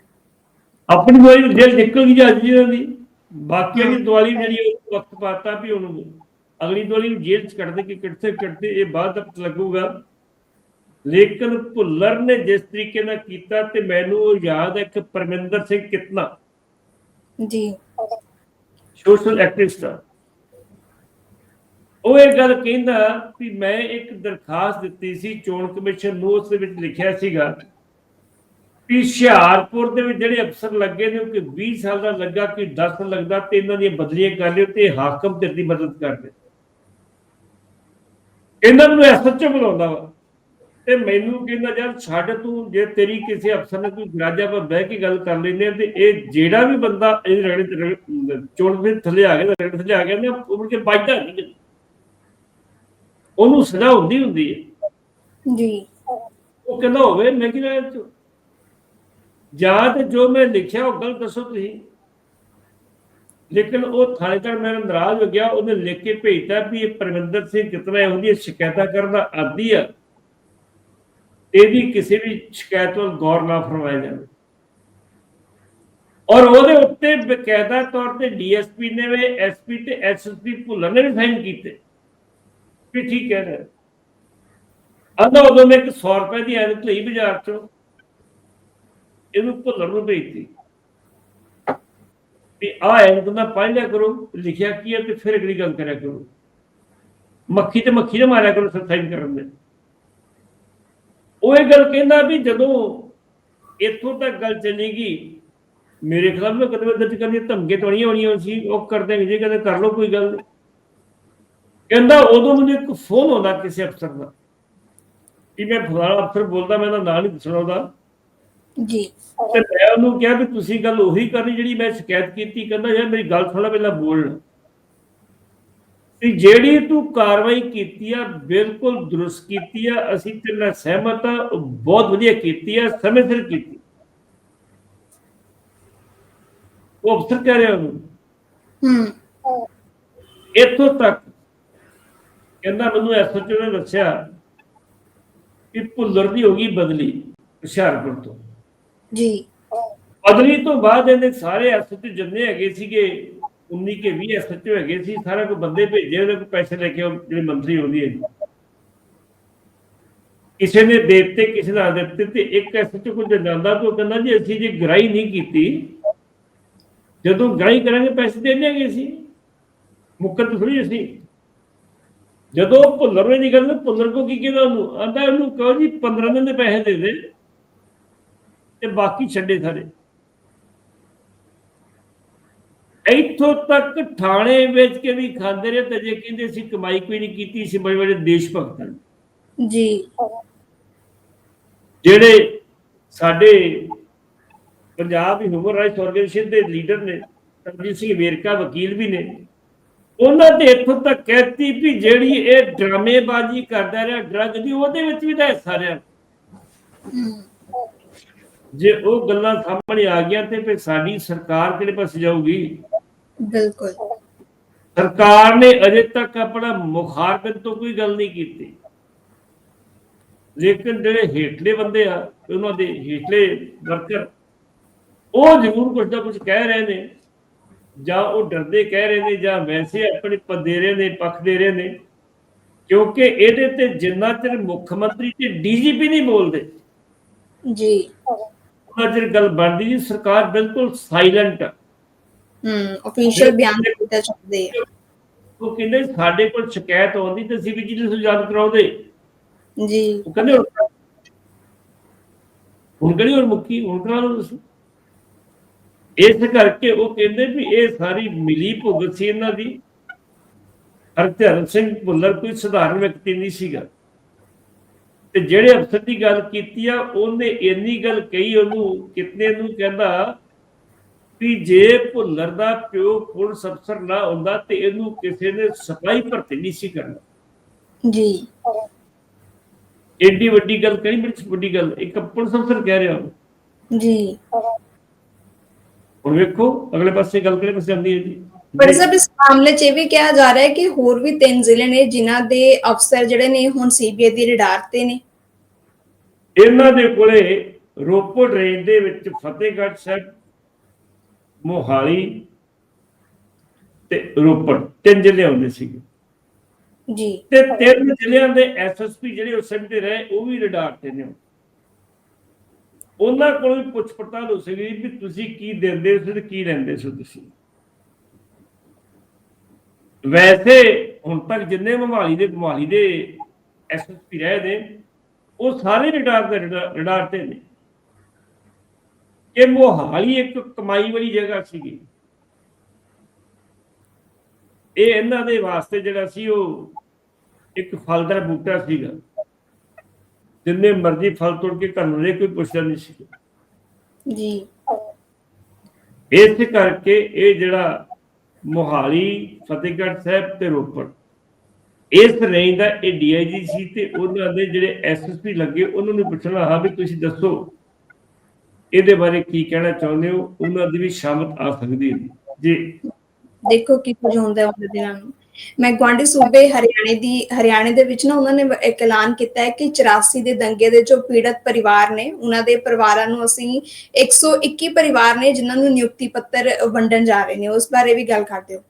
ਆਪਣੀ ਦਿਵਾਲੀ ਜੇਲ੍ਹ ਨਿਕਲ ਗਈ ਅੱਜ ਇਹਨਾਂ ਦੀ। ਬਾਕੀਆਂ ਦੀ ਦਿਵਾਲੀ ਜਿਹੜੀ ਉਹ ਵਕਤ ਪਾਤਾ ਵੀ ਉਹਨੂੰ। ਅਗਲੀ ਦਿਵਾਲੀ ਨੂੰ ਜੇਲ੍ਹ ਚ ਕੱਢਦੇ ਕਿ ਕਿੱਥੇ ਕੱਢਦੇ ਇਹ ਬਾਅਦ ਪਤਾ ਲੱਗੂਗਾ। ਲੇਕਿਨ ਭੁੱਲਰ ਨੇ ਜਿਸ ਤਰੀਕੇ ਨਾਲ ਕੀਤਾ ਤੇ ਮੈਨੂੰ ਉਹ ਯਾਦ ਹੈ ਕਿ ਪਰਮਿੰਦਰ ਸਿੰਘ ਕਿਤਨਾ। ਜੀ। ਸੋਸ਼ਲ ਐਕਟਿਵਿਸਟ ਉਹ ਇਹ ਗੱਲ ਕਹਿੰਦਾ ਵੀ ਮੈਂ ਇੱਕ ਦਰਖਾਸਤ ਦਿੱਤੀ ਸੀ ਚੋਣ ਕਮਿਸ਼ਨ ਨੂੰ ਉਸ ਦੇ ਵਿੱਚ ਲਿਖਿਆ ਸੀਗਾ ਵੀ ਹੁਸ਼ਿਆਰਪੁਰ ਦੇ ਵਿੱਚ ਜਿਹੜੇ ਅਫਸਰ ਲੱਗੇ ਨੇ ਕਿ 20 ਸਾਲ ਦਾ ਲੱਗਾ ਕਿ 10 ਸਾਲ ਲੱਗਦਾ ਤੇ ਇਹਨਾਂ ਦੀਆਂ ਬਦਲੀਆਂ ਕਰ ਲਿਓ ਤੇ ਹਾਕਮ ਤੇਰੀ ਮਦਦ ਕਰਦੇ ਇਹਨਾਂ ਨੂੰ ਐਸਐਚਓ ਬੁਲਾਉਂਦਾ ਵਾ। ਤੇ ਮੈਨੂੰ ਕਹਿੰਦਾ ਯਾਰ ਛੱਡ ਤੂੰ ਜੇ ਤੇਰੀ ਕਿਸੇ ਅਫਸਰ ਨੇ ਕੋਈ ਗਰਾਜਾ ਪਰ ਬਹਿ ਕੇ ਗੱਲ ਕਰ ਲੈਂਦੇ ਤੇ ਇਹ ਜਿਹੜਾ ਵੀ ਬੰਦਾ ਇਹ ਰਗੜੇ ਚੋਣ ਦੇ ਥੱਲੇ ਆ ਗਿਆ ਰਗੜੇ ਥੱਲੇ ਆ ਗਿਆ ਨੇ ਉਹ ਮੁੜ ਕੇ ਬਚਦਾ ਨਹੀਂ ਉਹਨੂੰ ਸਜ਼ਾ ਹੁੰਦੀ ਹੁੰਦੀ ਹੈ। ਜੀ। ਉਹ ਕਹਿੰਦਾ ਹੋਵੇ ਮੈਂ ਕਿ ਇਹ ਚ ਜਾਂ ਤੇ ਜੋ ਮੈਂ ਲਿਖਿਆ ਉਹ ਗਲਤ ਦੱਸੋ ਤੁਸੀਂ। ਲੇਕਿਨ ਉਹ ਥਾਣੇਦਾਰ ਮੇਰੇ ਨਾਰਾਜ਼ ਹੋ ਗਿਆ, ਉਹਨੇ ਲਿਖ ਕੇ ਭੇਜਤਾ ਵੀ ਇਹ ਪਰਮਿੰਦਰ ਸਿੰਘ ਕਿਤਨਾ ਇਹੋ ਜਿਹੀ ਸ਼ਿਕਾਇਤਾਂ ਕਰਨ ਦਾ ਆਦੀ ਆ, ਇਹਦੀ ਕਿਸੇ ਵੀ ਸ਼ਿਕਾਇਤ ਵੱਲ ਗੌਰ ਨਾ ਫਰਮਾਇਆ ਜਾਵੇ। ਔਰ ਉਹਦੇ ਉੱਤੇ ਬਕਾਇਦਾ ਤੌਰ ਤੇ ਡੀਐਸਪੀ ਨੇ ਵੀ, ਐਸਪੀ ਤੇ ਐਸਐਸਪੀ ਭੁੱਲਰ ਨੇ ਵੀ ਸਾਈਨ ਕੀਤੇ। ਵੀ ਠੀਕ ਹੈ। ਨਾ ਆਂਦਾ ਉਦੋਂ ਮੈਂ 100 ਰੁਪਏ ਦੀ ਐਨਕ ਲਈ ਬਾਜ਼ਾਰ ਚੋਂ ਇਹਨੂੰ ਭੁੱਲਰ ਨੂੰ ਭੇਜਤੀ। ਵੀ ਆ ਐਨਕ ਨਾ ਪੜ੍ਹ ਲਿਆ ਕਰੋ, ਲਿਖਿਆ ਕੀ ਹੈ ਤੇ ਫਿਰ ਅਗਲੀ ਗੱਲ ਕਰਿਆ ਕਰੋ। ਮੱਖੀ ਤੇ ਮੱਖੀ ਨਾ ਮਾਰਿਆ ਕਰੋ ਸਾਈਨ ਕਰਨ ਦੇ। ਉਹ ਇਹ ਗੱਲ ਕਹਿੰਦਾ ਵੀ ਜਦੋਂ ਇੱਥੋਂ ਤੱਕ ਗੱਲ ਚੱਲੇਗੀ, ਮੇਰੇ ਖਿਲਾਫ ਮੈਂ ਕਦੇ ਦਰਜ ਕਰਨੀ ਧਮਕੇ ਤੋੜੀਆਂ ਹੋਣੀਆਂ ਸੀ, ਉਹ ਕਰਦੇ ਜੇ ਕਹਿੰਦੇ ਕਰ ਲਓ ਕੋਈ ਗੱਲ। ਕਹਿੰਦਾ ਉਦੋਂ ਮੈਨੂੰ ਇੱਕ ਫੋਨ ਆਉਂਦਾ ਕਿਸੇ ਅਫਸਰ ਦਾ ਕਿ ਮੈਂ ਫਲਾਣਾ ਅਫਸਰ ਬੋਲਦਾ, ਮੈਂ ਤਾਂ ਨਾਂ ਨਹੀਂ ਦੱਸਣਾ ਉਹਦਾ। ਜੀ। ਤੇ ਮੈਂ ਉਹਨੂੰ ਕਿਹਾ ਵੀ ਤੁਸੀਂ ਗੱਲ ਉਹੀ ਕਰਨੀ ਜਿਹੜੀ ਮੈਂ ਸ਼ਿਕਾਇਤ ਕੀਤੀ ਕਹਿੰਦਾ ਯਾਰ ਮੇਰੀ ਗੱਲ ਸੁਣ ਲੈ ਪਹਿਲਾਂ ਬੋਲ ਤੇ ਜਿਹੜੀ ਤੂੰ ਕਾਰਵਾਈ ਕੀਤੀ ਆ ਬਿਲਕੁਲ ਦਰੁਸਤ ਕੀਤੀ ਆ ਅਸੀਂ ਤੇਰੇ ਨਾਲ ਸਹਿਮਤ ਆ ਬਹੁਤ ਵਧੀਆ ਕੀਤੀ ਆ ਸਮੇਂ ਸਿਰ ਕੀਤੀ। ਉਹ ਅਫਸਰ ਕਹਿ ਰਿਹਾ ਉਹਨੂੰ। ਹੂੰ। ਇੱਥੋਂ ਤੱਕ ਕਹਿੰਦਾ ਮੈਨੂੰ ਐਸਓਚਓ ਨੇ ਦੱਸਿਆ ਕਿ ਭੁੱਲਰ ਦੀ ਹੋ ਗਈ ਬਦਲੀ ਹੁਸ਼ਿਆਰਪੁਰ ਤੋਂ। ਜੀ। ਬਦਲੀ ਤੋਂ ਬਾਅਦ ਇਹਦੇ ਸਾਰੇ ਐਸਓਚਓ ਜਿੰਨੇ ਹੈਗੇ ਸੀਗੇ 19 ਕੇ 20 ਐਸਓਚਓ ਹੈਗੇ ਸੀ, ਸਾਰਾ ਕੋ ਬੰਦੇ ਭੇਜੇ, ਉਹਦੇ ਕੋਲ ਪੈਸੇ ਲੈ ਕੇ ਉਹ ਜਿਹੜੇ ਮੰਤਰੀ ਹੁੰਦੀ ਹੈ ਕਿਸੇ ਨੇ ਦੇ ਕਿਸੇ ਨੇ ਨਾ ਤੇ ਇੱਕ ਐਸਓਚਓ ਕੋਲ ਜਾਂਦਾ ਤਾਂ ਕਹਿੰਦਾ ਜੀ, ਅਸੀਂ ਜੇ ਗ੍ਰਾਈ ਨਹੀਂ ਕੀਤੀ, ਜਦੋਂ ਗ੍ਰਾਈ ਕਰਾਂਗੇ ਪੈਸੇ ਦੇ ਦੇਣਗੇ ਅਸੀਂ। ਮੁੱਕਰ ਥੋੜੀ ਅਸੀਂ। ਜਦੋਂ ਭੁੱਲਰ ਨੇ ਨਿਕਲਦਾ ਭੁੱਲਰ ਕੋ ਕੀ ਕਹਿੰਦਾ ਉਹਨੂੰ? ਆਂਦਾ ਉਹਨੂੰ ਕਹੋ ਜੀ 15 ਦਿਨ ਦੇ ਪੈਸੇ ਦੇ ਦੇ। ਤੇ ਬਾਕੀ ਛੱਡੇ ਸਾਰੇ। ਇੱਥੋਂ ਤੱਕ ਥਾਣੇ ਵਿੱਚ ਕੇ ਵੀ ਖਾਂਦੇ ਰਹੇ ਤੇ ਜੇ ਕਹਿੰਦੇ ਸੀ ਕਮਾਈ ਕੋਈ ਨਹੀਂ ਕੀਤੀ ਸੀ ਬੜੇ ਬੜੇ ਦੇਸ਼ ਭਗਤ ਜੀ। ਜਿਹੜੇ ਸਾਡੇ ਪੰਜਾਬ ਹਿਊਮਨ ਰਾਈਟਸ ਆਰਗੇਨਾਈਜੇਸ਼ਨ ਦੇ ਲੀਡਰ ਨੇ ਤਰਜੀਤ ਸਿੰਘ ਵੇਰਕਾ ਵਕੀਲ ਵੀ ਨੇ ਉਹਨਾਂ ਤੇ ਇੱਥੋਂ ਤੱਕ ਕਹਿਤੀ ਵੀ ਜਿਹੜੀ ਇਹ ਡਰਾਮੇਬਾਜ਼ੀ ਕਰਦਾ ਰਿਹਾ ਡਰੱਗ ਦੀ ਉਹਦੇ ਵਿੱਚ ਵੀ ਤਾਂ ਹਿੱਸਾ ਰਿਹਾ ਜੇ ਉਹ ਗੱਲਾਂ ਸਾਹਮਣੇ ਆ ਗਈਆਂ ਤੇ ਫਿਰ ਸਾਡੀ ਸਰਕਾਰ ਕਿਹੜੇ ਪਾਸੇ ਜਾਊਗੀ? ਬਿਲਕੁਲ। ਸਰਕਾਰ ਨੇ ਅਜੇ ਤੱਕ ਆਪਣਾ ਮੁਖਾਰਬਤ ਤੋਂ ਕੋਈ ਗੱਲ ਨਹੀਂ ਕੀਤੀ। ਲੇਕਿਨ ਜਿਹੜੇ ਹੇਠਲੇ ਬੰਦੇ ਆ ਉਹਨਾਂ ਦੇ ਹੇਠਲੇ ਵਰਕਰ ਉਹ ਜ਼ਰੂਰ ਕੁਝ ਨਾ ਕੁਝ ਕਹਿ ਰਹੇ ਨੇ। ਜਾਂ ਉਹ ਡਰਦੇ ਕਹਿ ਰਹੇ ਨੇ ਜਾਂ ਵੈਸੇ ਆਪਣੇ ਪੱਦੇ ਰਹੇ ਨੇ ਪੱਖ ਦੇ ਰਹੇ ਨੇ। ਕਿਉਂਕਿ ਇਹਦੇ ਤੇ ਜਿੰਨਾ ਚਿਰ ਮੁੱਖ ਮੰਤਰੀ ਤੇ ਡੀਜੀਪੀ ਨਹੀਂ ਬੋਲਦੇ ਜੀ। ਉਹਨਾਂ ਚਿਰ ਗੱਲ ਬਣਦੀ ਨਹੀਂ ਸਰਕਾਰ ਬਿਲਕੁਲ ਸਾਇਲੈਂਟ ਹੂੰ ਅਫੀਸ਼ੀਅਲ ਬਿਆਨ ਦਿੱਤਾ ਚਾਹੁੰਦੇ ਆ। ਉਹ ਕਹਿੰਦੇ ਸਾਡੇ ਕੋਲ ਸ਼ਿਕਾਇਤ ਆਉਂਦੀ ਤੇ ਅਸੀਂ ਵਿਜੀਲੈਂਸ ਨੂੰ ਯਾਦ ਕਰਾਉਂਦੇ। ਜੀ। ਉਹ ਕਹਿੰਦੇ ਹੁਣ ਕਿਹੜੀ ਹੋਰ ਮੁੱਕੀ ਹੁਣ ਕਰਾ ਲਓ ਤੁਸੀਂ ਇਸ ਕਰਕੇ ਉਹ ਕਹਿੰਦੇ ਵੀ ਇਹ ਸਾਰੀ ਮਿਲੀ ਭੁਗਤ ਸੀ ਇਹਨਾਂ ਦੀ। ਹਰਚਰਨ ਸਿੰਘ ਭੁੱਲਰ ਕੋਈ ਸਧਾਰਨ ਵਿਅਕਤੀ ਨਹੀਂ ਸੀਗਾ। ਤੇ ਜਿਹੜੇ ਅਫਸਰ ਦੀ ਗੱਲ ਕੀਤੀ ਆ ਉਹਨੇ ਇੰਨੀ ਗੱਲ ਕਹੀ ਉਹਨੂੰ ਕਿਤਨੇ ਨੂੰ ਕਹਿੰਦਾ ਵੀ ਜੇ ਭੁੱਲਰ ਦਾ ਪਿਓ ਪੁਲਿਸ ਅਫਸਰ ਨਾ ਹੁੰਦਾ ਤੇ ਇਹਨੂੰ ਕਿਸੇ ਨੇ ਸਿਪਾਹੀ ਭਰਤੀ ਨਹੀਂ ਸੀ ਕਰਨਾ। ਜੀ। ਏਡੀ ਵੱਡੀ ਗੱਲ ਕਿਹੜੀ ਬੜੀ ਵੱਡੀ ਗੱਲ ਇੱਕ ਪੁਲਿਸ ਅਫਸਰ ਕਹਿ ਰਿਹਾ। ਜੀ। ਹੁਣ ਵੇਖੋ ਅਗਲੇ ਪਾਸੇ ਗੱਲ ਕਿਹੜੇ ਪਾਸੇ ਆਉਂਦੀ ਹੈ ਜੀ? ਪਰ ਸਭ ਇਸ ਮਾਮਲੇ 'ਚ ਇਹ ਵੀ ਕਿਹਾ ਜਾ ਰਿਹਾ ਹੈ ਕਿ ਹੋਰ ਵੀ ਤਿੰਨ ਜ਼ਿਲ੍ਹੇ ਨੇ ਜਿਨ੍ਹਾਂ ਦੇ ਅਫਸਰ ਜਿਹੜੇ ਨੇ ਹੁਣ ਸੀਬੀਆਈ ਦੀ ਰਿਡਾਰ ਤੇ ਨੇ। ਇਹਨਾਂ ਦੇ ਕੋਲੇ ਰੋਪੜ ਰੇਂਜ ਦੇ ਵਿੱਚ ਫਤਿਹਗੜ੍ਹ ਸਾਹਿਬ ਮੋਹਾਲੀ ਤੇ ਰੋਪੜ ਤਿੰਨ ਜ਼ਿਲ੍ਹੇ ਆਉਂਦੇ ਸੀਗੇ। ਜੀ। ਤੇ ਤਿੰਨ ਜ਼ਿਲ੍ਹਿਆਂ ਦੇ ਐਸਐਸਪੀ ਜਿਹੜੇ ਉਸ ਸਮੇਂ ਤੇ ਰਹੇ ਉਹ ਵੀ ਰਡਾਰ ਤੇ ਨੇ। ਉਹਨਾਂ ਕੋਲ ਵੀ ਪੁੱਛ ਪੜਤਾਲ ਹੋ ਸਕਦੀ ਵੀ ਤੁਸੀਂ ਕੀ ਦਿੰਦੇ ਸੀ ਤੇ ਕੀ ਲੈਂਦੇ ਸੀ ਤੁਸੀਂ। ਵੈਸੇ ਹੁਣ ਤੱਕ ਜਿੰਨੇ ਮੋਹਾਲੀ ਦੇ ਮੋਹਾਲੀ ਦੇ ਐਸਐਸਪੀ ਰਹੇ ਨੇ ਉਹ ਸਾਰੇ ਰਡਾਰ ਦੇ ਰਡਾਰ ਤੇ ਨੇ। ਇਹ ਮੋਹਾਲੀ ਇੱਕ ਕਮਾਈ ਵਾਲੀ ਜਗ੍ਹਾ ਸੀਗੀ। ਇਹ ਇਹਨਾਂ ਦੇ ਵਾਸਤੇ ਜਿਹੜਾ ਸੀ ਉਹ ਇੱਕ ਫਲਦਾਰ ਬੂਟਾ ਸੀਗਾ। ਜਿੰਨੇ ਮਰਜ਼ੀ ਫਲ ਤੋੜ ਕੇ ਘਰ ਨੂੰ ਕੋਈ ਪੁੱਛਦਾ ਨਹੀਂ ਸੀ। ਜੀ। ਇਸ ਕਰਕੇ ਇਹ ਜਿਹੜਾ ਮੋਹਾਲੀ ਫਤਿਹਗੜ੍ਹ ਸਾਹਿਬ ਤੇ ਰੋਪੜ ਇਸ ਰੇਂਜ ਦਾ ਇਹ ਡੀਆਈਜੀ ਸੀ ਤੇ ਉਹਨਾਂ ਦੇ ਜਿਹੜੇ ਐਸਐਸਪੀ ਲੱਗੇ, ਉਹਨਾਂ ਨੂੰ ਪੁੱਛਣਾ ਹਾਂ ਵੀ ਤੁਸੀਂ ਦੱਸੋ ਇਹਦੇ ਬਾਰੇ ਕੀ ਕਹਿਣਾ ਚਾਹੁੰਦੇ ਹੋ? ਉਹਨਾਂ ਦੀ ਵੀ ਸ਼ਾਮਤ ਆ ਸਕਦੀ ਹੈ। ਜੀ। ਦੇਖੋ ਕੀ ਕੁਝ ਹੁੰਦਾ ਉਹਨਾਂ ਦਿਨਾਂ ਨੂੰ ਮੈਂ ਗਵਾਂਢੀ ਸੂਬੇ ਹਰਿਆਣੇ ਦੀ, ਹਰਿਆਣੇ ਦੇ ਵਿੱਚ ਨਾ ਉਹਨਾਂ ਨੇ ਇੱਕ ਐਲਾਨ ਕੀਤਾ ਹੈ ਕਿ 84 ਦੇ ਦੰਗੇ ਦੇ ਜੋ ਪੀੜਤ ਪਰਿਵਾਰ ਨੇ, ਉਹਨਾਂ ਦੇ ਪਰਿਵਾਰਾਂ ਨੂੰ ਅਸੀਂ 121 ਪਰਿਵਾਰ ਨੇ ਜਿਨ੍ਹਾਂ ਨੂੰ ਨਿਯੁਕਤੀ ਪੱਤਰ ਵੰਡਣ ਜਾ ਰਹੇ ਨੇ। ਉਸ ਬਾਰੇ ਵੀ ਗੱਲ ਕਰਦੇ ਦਿਓ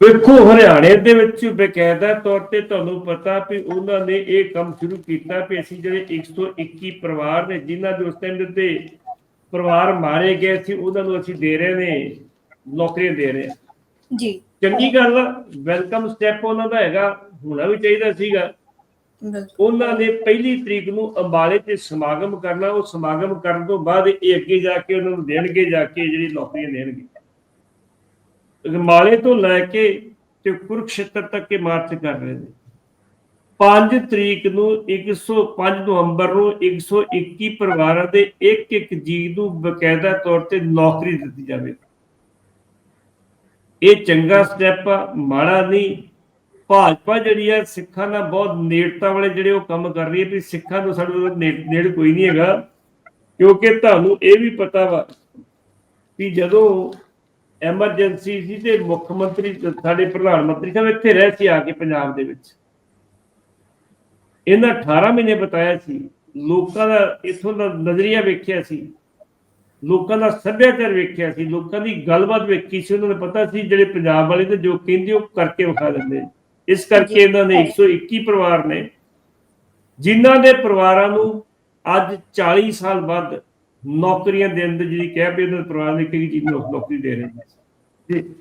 ਵੇਖੋ ਹਰਿਆਣੇ ਦੇ ਵਿੱਚ ਬਕਾਇਦਾ ਤੌਰ ਤੇ ਤੁਹਾਨੂੰ ਪਤਾ ਵੀ ਉਹਨਾਂ ਨੇ ਇਹ ਕੰਮ ਸ਼ੁਰੂ ਕੀਤਾ ਵੀ ਅਸੀਂ ਜਿਹੜੇ 121 ਪਰਿਵਾਰ ਨੇ ਜਿਨ੍ਹਾਂ ਦੇ ਉਸ ਟਾਈਮ ਦੇ ਉੱਤੇ ਪਰਿਵਾਰ ਮਾਰੇ ਗਏ ਸੀ ਉਹਨਾਂ ਨੂੰ ਅਸੀਂ ਦੇ ਰਹੇ ਨੇ ਨੌਕਰੀਆਂ ਦੇ ਰਹੇ ਜੀ। ਚੰਗੀ ਗੱਲ ਆ ਵੈਲਕਮ ਸਟੈਪ ਉਹਨਾਂ ਦਾ ਹੈਗਾ ਹੋਣਾ ਵੀ ਚਾਹੀਦਾ ਸੀਗਾ। ਉਹਨਾਂ ਨੇ ਪਹਿਲੀ ਤਰੀਕ ਨੂੰ ਅੰਬਾਲੇ ਤੇ ਸਮਾਗਮ ਕਰਨਾ ਉਹ ਸਮਾਗਮ ਕਰਨ ਤੋਂ ਬਾਅਦ ਇਹ ਅੱਗੇ ਜਾ ਕੇ ਉਹਨਾਂ ਨੂੰ ਦੇਣਗੇ ਜਾ ਕੇ ਜਿਹੜੀ ਨੌਕਰੀਆਂ ਦੇਣਗੇ। ਅੰਬਾਲੇ ਤੋਂ ਲੈ ਕੇ ਤੇ ਕੁਰੂਕਸ਼ੇਤਰ ਤੱਕ ਇਹ ਮਾਰਚ ਕਰ ਰਹੇ ਨੇ। 5 ਤਰੀਕ ਨੂੰ 105 ਨਵੰਬਰ ਨੂੰ 121 ਪਰਿਵਾਰਾਂ ਦੇ ਇੱਕ ਇੱਕ ਜੀ ਨੂੰ ਬਕਾਇਦਾ ਤੌਰ ਤੇ ਨੌਕਰੀ ਦਿੱਤੀ ਜਾਵੇ ਇਹ ਚੰਗਾ ਸਟੈਪ ਆ, ਮਾੜਾ ਨਹੀਂ। ਭਾਜਪਾ ਜਿਹੜੀ ਆ, ਸਿੱਖਾਂ ਨਾਲ ਬਹੁਤ ਨੇੜਤਾ ਵਾਲੇ ਜਿਹੜੇ ਉਹ ਕੰਮ ਕਰ ਰਹੀ ਹੈ, ਵੀ ਸਿੱਖਾਂ ਨੂੰ ਸਾਡੇ ਨੇੜ ਕੋਈ ਨਹੀਂ ਹੈਗਾ। ਕਿਉਂਕਿ ਤੁਹਾਨੂੰ ਇਹ ਵੀ ਪਤਾ ਵਾ ਵੀ ਜਦੋਂ ਐਮਰਜੈਂਸੀ ਸੀ ਤੇ ਮੁੱਖ ਮੰਤਰੀ ਸਾਡੇ ਪ੍ਰਧਾਨ ਮੰਤਰੀ ਸਾਹਿਬ ਇੱਥੇ ਰਹਿ ਸੀ ਆ ਕੇ ਪੰਜਾਬ ਦੇ ਵਿੱਚ। ਇਹਨਾਂ 18 ਮਹੀਨੇ ਬਤਾਇਆ ਸੀ। ਲੋਕਾਂ ਦਾ ਇਥੋਂ ਦਾ ਨਜ਼ਰੀਆ ਵੇਖਿਆ ਸੀ। ਲੋਕਾਂ ਦਾ ਸੱਭਿਆਚਾਰ ਵੇਖਿਆ ਸੀ। ਲੋਕਾਂ ਦੀ ਗੱਲਬਾਤ ਵੇਖੀ ਸੀ। ਉਹਨਾਂ ਨੂੰ ਪਤਾ ਸੀ ਜਿਹੜੇ ਪੰਜਾਬ ਵਾਲੇ ਤੇ ਜੋ ਕਹਿੰਦੇ ਉਹ ਕਰਕੇ ਵਿਖਾ ਦਿੰਦੇ ਇਸ ਕਰਕੇ ਇਹਨਾਂ ਦੇ 121 ਪਰਿਵਾਰ ਨੇ ਜਿਨ੍ਹਾਂ ਦੇ ਪਰਿਵਾਰਾਂ ਨੂੰ ਅੱਜ 40 ਸਾਲ ਬਾਅਦ ਨੌਕਰੀਆਂ ਦੀ ਜਿਹੜੀ ਕਹਿ ਵੀ ਉਹਨਾਂ ਦੇ ਪਰਿਵਾਰ ਨੇ ਕਿਹੜੀ ਚੀਜ਼ ਨੂੰ ਨੌਕਰੀ ਦੇ ਰਹੇ ਜੀ।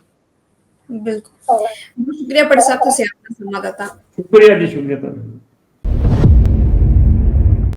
ਬਿਲਕੁਲ। ਸ਼ੁਕਰੀਆ ਪੜ ਸਾਹਿਬ ਤੁਸੀਂ ਆਪਣਾ ਸਮਾਂ ਦਿੱਤਾ। ਸ਼ੁਕਰੀਆ ਜੀ ਸ਼ੁਕਰੀਆ ਤੁਹਾਨੂੰ